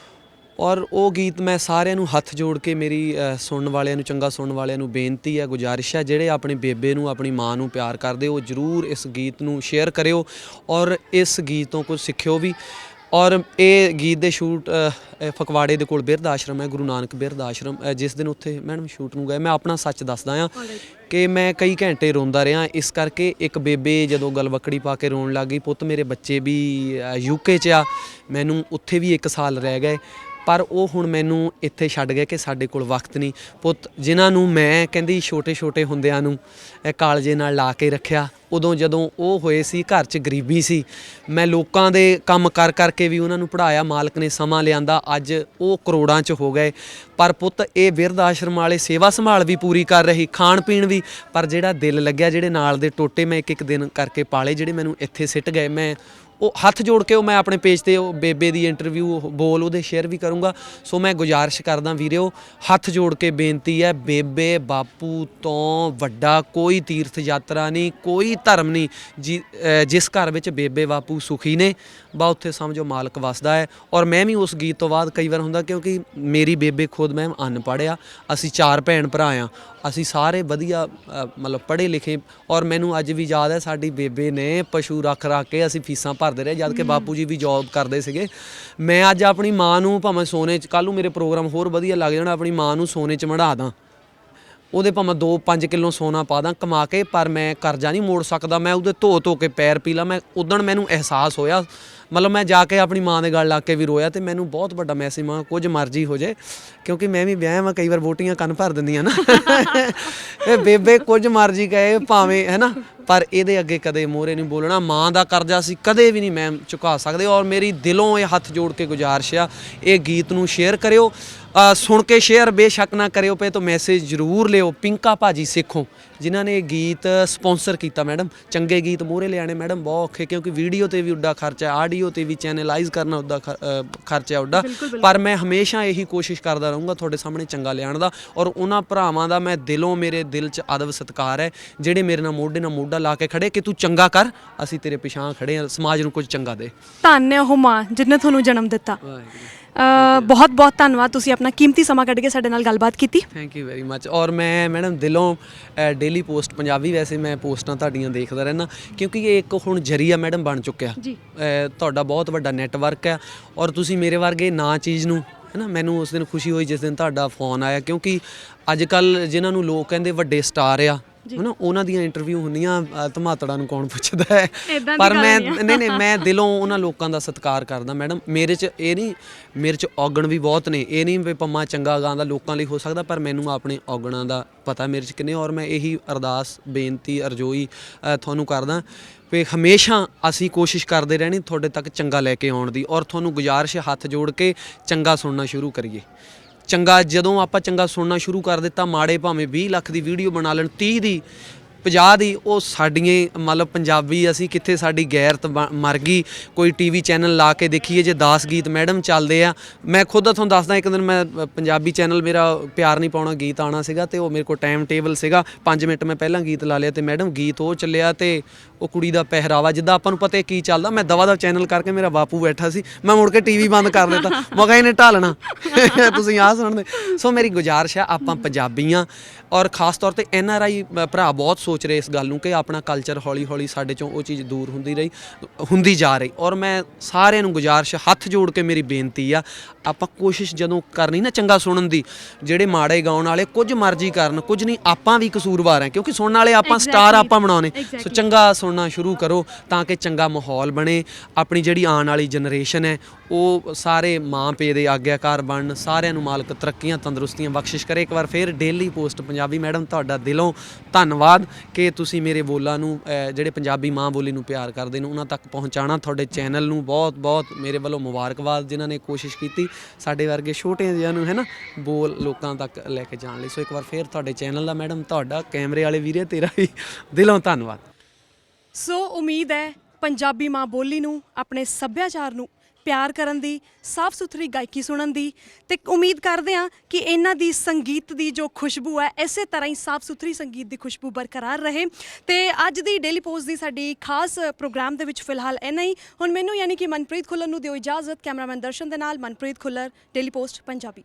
ਔਰ ਉਹ ਗੀਤ ਮੈਂ ਸਾਰਿਆਂ ਨੂੰ ਹੱਥ ਜੋੜ ਕੇ ਮੇਰੀ ਸੁਣਨ ਵਾਲਿਆਂ ਨੂੰ, ਚੰਗਾ ਸੁਣਨ ਵਾਲਿਆਂ ਨੂੰ ਬੇਨਤੀ ਹੈ, ਗੁਜ਼ਾਰਿਸ਼ ਹੈ, ਜਿਹੜੇ ਆਪਣੇ ਬੇਬੇ ਨੂੰ, ਆਪਣੀ ਮਾਂ ਨੂੰ ਪਿਆਰ ਕਰਦੇ ਉਹ ਜਰੂਰ ਇਸ ਗੀਤ ਨੂੰ ਸ਼ੇਅਰ ਕਰਿਓ ਔਰ ਇਸ ਗੀਤ ਤੋਂ ਕੁਝ ਸਿੱਖਿਓ ਵੀ। ਔਰ ਇਹ ਗੀਤ ਦੇ ਸ਼ੂਟ ਫਕਵਾੜੇ ਦੇ ਕੋਲ ਬਿਰਧ ਆਸ਼ਰਮ ਹੈ, ਗੁਰੂ ਨਾਨਕ ਬਿਰਧ ਆਸ਼ਰਮ ਜਿਸ ਦਿਨ ਉੱਥੇ ਮੈਡਮ ਸ਼ੂਟ ਨੂੰ ਗਏ। ਮੈਂ ਆਪਣਾ ਸੱਚ ਦੱਸਦਾ ਆ ਕਿ ਮੈਂ ਕਈ ਘੰਟੇ ਰੋਂਦਾ ਰਿਹਾ। ਇਸ ਕਰਕੇ ਇੱਕ ਬੇਬੇ ਜਦੋਂ ਗਲਵਕੜੀ ਪਾ ਕੇ ਰੋਣ ਲੱਗ ਗਈ, ਪੁੱਤ ਮੇਰੇ ਬੱਚੇ ਵੀ ਯੂਕੇ 'ਚ ਆ। ਮੈਨੂੰ ਉੱਥੇ ਵੀ 1 ਸਾਲ ਰਹਿ ਗਏ। ਪਰ ਉਹ ਹੁਣ ਮੈਨੂੰ ਇੱਥੇ ਛੱਡ ਗਏ ਕਿ ਸਾਡੇ ਕੋਲ ਵਕਤ ਨਹੀਂ। ਪੁੱਤ, ਜਿਨ੍ਹਾਂ ਨੂੰ ਮੈਂ ਕਹਿੰਦੀ ਛੋਟੇ ਛੋਟੇ ਹੁੰਦਿਆਂ ਨੂੰ ਕਾਲਜੇ ਨਾਲ ਲਾ ਕੇ ਰੱਖਿਆ, ਉਦੋਂ ਜਦੋਂ ਉਹ ਹੋਏ ਸੀ, ਘਰ 'ਚ ਗਰੀਬੀ ਸੀ। ਮੈਂ ਲੋਕਾਂ ਦੇ ਕੰਮ ਕਰ ਕਰਕੇ ਵੀ ਉਹਨਾਂ ਨੂੰ ਪੜਾਇਆ ਮਾਲਕ ਨੇ ਸਮਾਂ ਲਿਆਂਦਾ, ਅੱਜ ਉਹ ਕਰੋੜਾਂ 'ਚ ਹੋ ਗਏ। ਪਰ ਪੁੱਤ, ਇਹ ਬਿਰਧ ਆਸ਼ਰਮ ਵਾਲੇ ਸੇਵਾ ਸੰਭਾਲ ਵੀ ਪੂਰੀ ਕਰ ਰਹੀ, ਖਾਣ ਪੀਣ ਵੀ, ਪਰ ਜਿਹੜਾ ਦਿਲ ਲੱਗਿਆ, ਜਿਹੜੇ ਨਾਲ ਦੇ ਟੋਟੇ ਮੈਂ ਇੱਕ ਇੱਕ ਦਿਨ ਕਰਕੇ ਪਾਲੇ, ਜਿਹੜੇ ਮੈਨੂੰ ਇੱਥੇ ਸਿੱਟ ਗਏ, ਮੈਂ ਉਹ ਹੱਥ ਜੋੜ ਕੇ ਉਹ ਮੈਂ ਆਪਣੇ ਪੇਜ ਤੇ ਉਹ ਬੇਬੇ ਦੀ ਇੰਟਰਵਿਊ ਬੋਲ ਉਹਦੇ ਸ਼ੇਅਰ ਵੀ ਕਰੂੰਗਾ। ਸੋ ਮੈਂ ਗੁਜ਼ਾਰਿਸ਼ ਕਰਦਾ ਵੀਰਿਓ ਹੱਥ ਜੋੜ ਕੇ ਬੇਨਤੀ ਹੈ, ਬੇਬੇ, ਬਾਪੂ ਤੋਂ ਵੱਡਾ ਕੋਈ ਤੀਰਥ ਯਾਤਰਾ ਨਹੀਂ, ਕੋਈ ਧਰਮ ਨਹੀਂ, ਜਿ- ਜਿਸ ਘਰ ਵਿੱਚ ਬੇਬੇ, ਬਾਪੂ ਸੁਖੀ ਨੇ। ਬਾ ਉੱਥੇ ਸਮਝੋ ਮਾਲਕ ਵਸਦਾ ਹੈ। ਔਰ ਮੈਂ ਵੀ ਉਸ ਗੀਤ ਤੋਂ ਬਾਅਦ ਕਈ ਵਾਰ ਹੁੰਦਾ ਕਿਉਂਕਿ ਮੇਰੀ ਬੇਬੇ ਖੁਦ ਮੈਂ ਅਨਪੜ੍ਹ ਆ ਅਸੀਂ ਚਾਰ ਭੈਣ ਭਰਾ ਆ ਅਸੀਂ ਸਾਰੇ ਵਧੀਆ ਮਤਲਬ ਪੜ੍ਹੇ ਲਿਖੇ ਔਰ ਮੈਨੂੰ ਅੱਜ ਵੀ ਯਾਦ ਹੈ ਸਾਡੀ ਬੇਬੇ ਨੇ ਪਸ਼ੂ ਰੱਖ ਰੱਖ ਕੇ ਅਸੀਂ ਫੀਸਾਂ ਭਰਦੇ ਰਹੇ ਜਦ ਕਿ ਬਾਪੂ ਜੀ ਵੀ ਜੌਬ ਕਰਦੇ ਸੀਗੇ। ਮੈਂ ਅੱਜ ਆਪਣੀ ਮਾਂ ਨੂੰ ਭਾਵੇਂ ਸੋਨੇ 'ਚ ਕੱਲ੍ਹ ਨੂੰ ਮੇਰੇ ਪ੍ਰੋਗਰਾਮ ਹੋਰ ਵਧੀਆ ਲੱਗ ਜਾਣ ਆਪਣੀ ਮਾਂ ਨੂੰ ਸੋਨੇ 'ਚ ਮੜਾ ਦਾਂ। ਉਹਦੇ ਭਾਵੇਂ 2-5 ਕਿਲੋ ਸੋਨਾ ਪਾ ਦਾਂ ਕਮਾ ਕੇ ਪਰ ਮੈਂ ਕਰਜ਼ਾ ਨਹੀਂ ਮੋੜ ਸਕਦਾ। ਮੈਂ ਉਹਦੇ ਧੋ ਧੋ ਕੇ ਪੈਰ ਪੀ ਲਾ। ਮੈਂ ਉਦਣ ਮੈਨੂੰ ਅਹਿਸਾਸ ਹੋਇਆ। ਮਤਲਬ ਮੈਂ ਜਾ ਕੇ ਆਪਣੀ ਮਾਂ ਦੇ ਗਲ ਲਾ ਕੇ ਵੀ ਰੋਇਆ ਤੇ ਮੈਨੂੰ ਬਹੁਤ ਵੱਡਾ ਮੈਸੇਜ ਮਾਂ ਕੁਝ ਮਰਜ਼ੀ ਹੋ ਜੇ ਕਿਉਂਕਿ ਮੈਂ ਵੀ ਵਿਆਹ ਵਾਂ ਕਈ ਵਾਰ ਵੋਟੀਆਂ ਕੰਨ ਭਰ ਦਿੰਦੀਆਂ ਨਾ। ਇਹ ਬੇਬੇ ਕੁਝ ਮਰਜ਼ੀ ਕਹੇ ਭਾਵੇਂ ਹੈ ਨਾ? ਪਰ ਇਹਦੇ ਅੱਗੇ ਕਦੇ ਮੋਰੇ ਨਹੀਂ ਬੋਲਣਾ। ਮਾਂ ਦਾ ਕਰਜ਼ਾ ਸੀ ਕਦੇ ਵੀ ਨਹੀਂ ਮੈਂ ਚੁਕਾ ਸਕਦੇ। ਔਰ ਮੇਰੀ ਦਿਲੋਂ ਇਹ ਹੱਥ ਜੋੜ ਕੇ ਗੁਜ਼ਾਰਿਸ਼ ਆ। ਇਹ ਗੀਤ ਨੂੰ ਸ਼ੇਅਰ ਕਰਿਓ। ਸੁਣ ਕੇ ਸ਼ੇਅਰ ਬੇਸ਼ੱਕ ਨਾ ਕਰਿਓ ਪਏ ਤਾਂ ਮੈਸੇਜ ਜ਼ਰੂਰ ਲਿਓ ਪਿੰਕਾ ਭਾਜੀ ਸਿੱਖੋ ਜਿਨ੍ਹਾਂ ਨੇ ਇਹ ਗੀਤ ਸਪਾਂਸਰ ਕੀਤਾ ਮੈਡਮ ਚੰਗੇ ਗੀਤ ਮੋਰੇ ਲਿਆਣੇ ਮੈਡਮ ਬਹੁਤ ਔਖੇ ਕਿਉਂਕਿ ਵੀਡੀਓ ਤੇ ਵੀ ਉੱਡਾ ਖਰਚਾ ਆਡੀਓ ਤੇ ਵੀ ਚੈਨਲਾਈਜ਼ ਕਰਨਾ ਉੱਡਾ ਖਰਚਾ ਉੱਡਾ। ਪਰ ਮੈਂ ਹਮੇਸ਼ਾ ਇਹੀ ਕੋਸ਼ਿਸ਼ ਕਰਦਾ ਰਹੂੰਗਾ ਤੁਹਾਡੇ ਸਾਹਮਣੇ ਚੰਗਾ ਲਿਆਉਣ ਦਾ ਔਰ ਉਹਨਾਂ ਭਰਾਵਾਂ ਦਾ ਮੈਂ ਦਿਲੋਂ ਮੇਰੇ ਦਿਲ 'ਚ ਅਦਬ ਸਤਿਕਾਰ ਹੈ ਜਿਹੜੇ ਮੇਰੇ ਨਾਲ ਮੋਢੇ ਨਾਲ ਮੋਢਾ ਲਾ ਕੇ ਖੜੇ ਕਿ ਤੂੰ ਚੰਗਾ ਕਰ ਅਸੀਂ ਤੇਰੇ ਪਿਛਾਂ ਖੜੇ ਹਾਂ ਸਮਾਜ ਨੂੰ ਕੁਝ ਚੰਗਾ ਦੇ। ਧੰਨ ਹੈ ਉਹ ਮਾਂ ਜਿਸਨੇ ਤੁਹਾਨੂੰ ਜਨਮ ਦਿੱਤਾ। ਬਹੁਤ ਬਹੁਤ ਧੰਨਵਾਦ ਤੁਸੀਂ ਆਪਣਾ ਕੀਮਤੀ ਸਮਾਂ ਕੱਢ ਕੇ ਸਾਡੇ ਨਾਲ ਗੱਲਬਾਤ ਕੀਤੀ। ਥੈਂਕ ਯੂ ਵੈਰੀ ਮੱਚ ਔਰ ਮੈਂ ਮੈਡਮ ਦਿਲੋਂ ਡੇਲੀ ਪੋਸਟ ਪੰਜਾਬੀ ਵੈਸੇ ਮੈਂ ਪੋਸਟਾਂ ਤੁਹਾਡੀਆਂ ਦੇਖਦਾ ਰਹਿਣਾ ਕਿਉਂਕਿ ਇਹ ਇੱਕ ਹੁਣ ਜਰੀਆ ਮੈਡਮ ਬਣ ਚੁੱਕਿਆ। ਤੁਹਾਡਾ ਬਹੁਤ ਵੱਡਾ ਨੈਟਵਰਕ ਹੈ ਔਰ ਤੁਸੀਂ ਮੇਰੇ ਵਰਗੇ ਨਾ ਚੀਜ਼ ਨੂੰ ਹੈ ਨਾ ਮੈਨੂੰ ਉਸ ਦਿਨ ਖੁਸ਼ੀ ਹੋਈ ਜਿਸ ਦਿਨ ਤੁਹਾਡਾ ਫੋਨ ਆਇਆ ਕਿਉਂਕਿ ਅੱਜ ਕੱਲ ਜਿਨ੍ਹਾਂ ਨੂੰ ਲੋਕ ਕਹਿੰਦੇ ਵੱਡੇ ਸਟਾਰ ਆ ਹਨਾ ਉਹਨਾਂ ਦੀਆਂ ਇੰਟਰਵਿਊ ਹੁੰਦੀਆਂ ਧਮਾਤੜਾ ਨੂੰ ਕੌਣ ਪੁੱਛਦਾ ਹੈ? ਪਰ ਮੈਂ ਨਹੀਂ। ਨਹੀਂ ਮੈਂ ਦਿਲੋਂ ਉਹਨਾਂ ਲੋਕਾਂ ਦਾ ਸਤਿਕਾਰ ਕਰਦਾ ਮੈਡਮ। ਮੇਰੇ 'ਚ ਇਹ ਨਹੀਂ ਮੇਰੇ 'ਚ ਔਗਣ ਵੀ ਬਹੁਤ ਨੇ। ਇਹ ਨਹੀਂ ਵੀ ਪੰਮਾ ਚੰਗਾ ਗਾਉਂਦਾ ਲੋਕਾਂ ਲਈ ਹੋ ਸਕਦਾ ਪਰ ਮੈਨੂੰ ਆਪਣੇ ਔਗਣਾਂ ਦਾ ਪਤਾ ਮੇਰੇ 'ਚ ਕਿੰਨੇ ਔਰ ਮੈਂ ਇਹੀ ਅਰਦਾਸ ਬੇਨਤੀ ਅਰਜ਼ੋਈ ਤੁਹਾਨੂੰ ਕਰਦਾ ਵੀ ਹਮੇਸ਼ਾ ਅਸੀਂ ਕੋਸ਼ਿਸ਼ ਕਰਦੇ ਰਹਿਣੀ ਤੁਹਾਡੇ ਤੱਕ ਚੰਗਾ ਲੈ ਕੇ ਆਉਣ ਦੀ ਔਰ ਤੁਹਾਨੂੰ ਗੁਜ਼ਾਰਿਸ਼ ਹੱਥ ਜੋੜ ਕੇ ਚੰਗਾ ਸੁਣਨਾ ਸ਼ੁਰੂ ਕਰੀਏ। ਚੰਗਾ, ਜਦੋਂ ਆਪਾਂ ਚੰਗਾ ਸੁਣਨਾ ਸ਼ੁਰੂ ਕਰ ਦਿੱਤਾ, ਮਾੜੇ ਭਾਵੇਂ 20 ਲੱਖ ਦੀ ਵੀਡੀਓ ਬਣਾ ਲੈਣ 30 ਦੀ 50 ਦੀ, ਉਹ ਸਾਡੀਆਂ, ਮਤਲਬ ਪੰਜਾਬੀ ਅਸੀਂ ਕਿੱਥੇ ਸਾਡੀ ਗੈਰਤ ਬ- ਮਰ ਗਈ। ਕੋਈ ਟੀਵੀ ਚੈਨਲ ਲਾ ਕੇ ਦੇਖੀਏ, ਜੇ 10 ਗੀਤ ਮੈਡਮ ਚੱਲਦੇ ਆ। ਮੈਂ ਖੁਦ ਤੁਹਾਨੂੰ ਦੱਸਦਾ, ਇੱਕ ਦਿਨ ਮੈਂ ਪੰਜਾਬੀ ਚੈਨਲ ਮੇਰਾ ਪਿਆਰ ਨਹੀਂ ਪਾਉਣਾ, ਗੀਤ ਆਣਾ ਸੀਗਾ ਤੇ ਉਹ ਮੇਰੇ ਕੋਲ ਟਾਈਮ ਟੇਬਲ ਸੀਗਾ। 5 ਮਿੰਟ ਮੈਂ ਪਹਿਲਾਂ ਗੀਤ ਲਾ ਲਿਆ ਤੇ ਮੈਡਮ ਗੀਤ ਉਹ ਚੱਲਿਆ ਤੇ ਉਹ ਕੁੜੀ ਦਾ ਪਹਿਰਾਵਾ, ਜਿੱਦਾਂ ਆਪਾਂ ਨੂੰ ਪਤਾ ਕੀ ਚੱਲਦਾ, ਮੈਂ ਦਵਾ ਦਾ ਚੈਨਲ ਕਰਕੇ ਮੇਰਾ ਬਾਪੂ ਬੈਠਾ ਸੀ, ਮੈਂ ਮੁੜ ਕੇ ਟੀਵੀ ਬੰਦ ਕਰ ਦਿੱਤਾ ਮੈਂ ਕਿਹਾ ਇਹਨੇ ਢਾਲਣਾ। ਤੁਸੀਂ ਆਹ ਸੁਣਦੇ। ਸੋ ਮੇਰੀ ਗੁਜ਼ਾਰਿਸ਼ ਹੈ, ਆਪਾਂ ਪੰਜਾਬੀਆਂ ਔਰ ਖਾਸ ਤੌਰ ਤੇ ਐਨ ਆਰ ਆਈ ਭਰਾ ਬਹੁਤ ਸੋਚ ਰਹੇ ਇਸ ਗੱਲ ਨੂੰ ਕਿ ਆਪਣਾ ਕਲਚਰ ਹੌਲੀ ਹੌਲੀ ਸਾਡੇ ਚੋਂ ਉਹ ਚੀਜ਼ ਦੂਰ ਹੁੰਦੀ ਰਹੀ ਹੁੰਦੀ ਜਾ ਰਹੀ ਔਰ ਮੈਂ ਸਾਰਿਆਂ ਨੂੰ ਗੁਜ਼ਾਰਿਸ਼ ਹੱਥ ਜੋੜ ਕੇ ਮੇਰੀ ਬੇਨਤੀ ਆ ਆਪਾਂ ਕੋਸ਼ਿਸ਼ ਜਦੋਂ ਕਰਨੀ ਨਾ ਚੰਗਾ ਸੁਣਨ ਦੀ ਜਿਹੜੇ ਮਾੜੇ ਗਾਉਣ ਵਾਲੇ ਕੁਝ ਮਰਜ਼ੀ ਕਰਨ ਕੁਝ ਨਹੀਂ ਆਪਾਂ ਵੀ ਕਸੂਰਵਾਰ ਹਾਂ ਕਿਉਂਕਿ ਸੁਣਨ ਵਾਲੇ ਆਪਾਂ ਸਟਾਰ. ਆਪਾਂ ਬਣਾਉਣੇ ਸੋ. ਚੰਗਾ ਸੁਣਨਾ ਸ਼ੁਰੂ ਕਰੋ ਤਾਂ ਕਿ ਚੰਗਾ ਮਾਹੌਲ ਬਣੇ ਆਪਣੀ ਜਿਹੜੀ ਆਉਣ ਵਾਲੀ ਜਨਰੇਸ਼ਨ ਹੈ ਉਹ ਸਾਰੇ ਮਾਂ ਪੇ ਦੇ ਆਗਿਆਕਾਰ ਬਣਨ ਸਾਰਿਆਂ ਨੂੰ ਮਾਲਕ ਤਰੱਕੀਆਂ ਤੰਦਰੁਸਤੀਆਂ ਬਖਸ਼ਿਸ਼ ਕਰੇ ਇੱਕ ਵਾਰ ਫੇਰ ਡੇਲੀ ਪੋਸਟ ਪੰਜਾਬੀ ਮੈਡਮ ਤੁਹਾਡਾ ਦਿਲੋਂ ਧੰਨਵਾਦ ਕਿ ਤੁਸੀਂ ਮੇਰੇ ਬੋਲਾਂ ਨੂੰ ਅਹ, ਜਿਹੜੇ ਪੰਜਾਬੀ ਮਾਂ ਬੋਲੀ ਨੂੰ ਪਿਆਰ ਕਰਦੇ ਨੇ ਉਹਨਾਂ ਤੱਕ ਪਹੁੰਚਾਉਣਾ। ਤੁਹਾਡੇ ਚੈਨਲ ਨੂੰ ਬਹੁਤ ਬਹੁਤ ਮੇਰੇ ਵੱਲੋਂ ਮੁਬਾਰਕਬਾਦ ਜਿਨ੍ਹਾਂ ਨੇ ਕੋਸ਼ਿਸ਼ ਕੀਤੀ ਸਾਡੇ ਵਰਗੇ ਛੋਟੇ ਜਿਹਿਆਂ ਨੂੰ ਹੈ ਨਾ ਬੋਲ ਲੋਕਾਂ ਤੱਕ ਲੈ ਕੇ ਜਾਣ ਲਈ। ਸੋ ਇੱਕ ਵਾਰ ਫੇਰ ਤੁਹਾਡੇ ਚੈਨਲ ਦਾ ਮੈਡਮ ਤੁਹਾਡਾ ਕੈਮਰੇ ਵਾਲੇ ਵੀਰੇ ਤੇਰਾ ਵੀ ਦਿਲੋਂ ਧੰਨਵਾਦ। ਸੋ ਉਮੀਦ ਹੈ ਪੰਜਾਬੀ ਮਾਂ ਬੋਲੀ ਨੂੰ, ਆਪਣੇ ਸੱਭਿਆਚਾਰ ਨੂੰ ਪਿਆਰ ਕਰਨ ਦੀ, ਸਾਫ਼ ਸੁਥਰੀ ਗਾਇਕੀ ਸੁਣਨ ਦੀ ਤੇ ਉਮੀਦ ਕਰਦੇ ਹਾਂ ਕਿ ਇਹਨਾਂ ਦੀ ਸੰਗੀਤ ਦੀ ਜੋ ਖੁਸ਼ਬੂ ਹੈ, ਇਸੇ ਤਰ੍ਹਾਂ ਹੀ ਸਾਫ਼ ਸੁਥਰੀ ਸੰਗੀਤ ਦੀ ਖੁਸ਼ਬੂ ਬਰਕਰਾਰ ਰਹੇ। ਤੇ ਅੱਜ ਦੀ ਡੇਲੀ ਪੋਸਟ ਦੀ ਸਾਡੀ ਖਾਸ ਪ੍ਰੋਗਰਾਮ ਦੇ ਵਿੱਚ ਫਿਲਹਾਲ ਇੰਨਾ ਹੀ। ਹੁਣ ਮੈਨੂੰ ਯਾਨੀ ਕਿ ਮਨਪ੍ਰੀਤ ਖੁੱਲਰ ਨੂੰ ਦਿਓ ਇਜਾਜ਼ਤ, ਕੈਮਰਾਮੈਨ ਦਰਸ਼ਨ ਦੇ ਨਾਲ ਮਨਪ੍ਰੀਤ ਖੁੱਲਰ ਡੇਲੀ ਪੋਸਟ ਪੰਜਾਬੀ।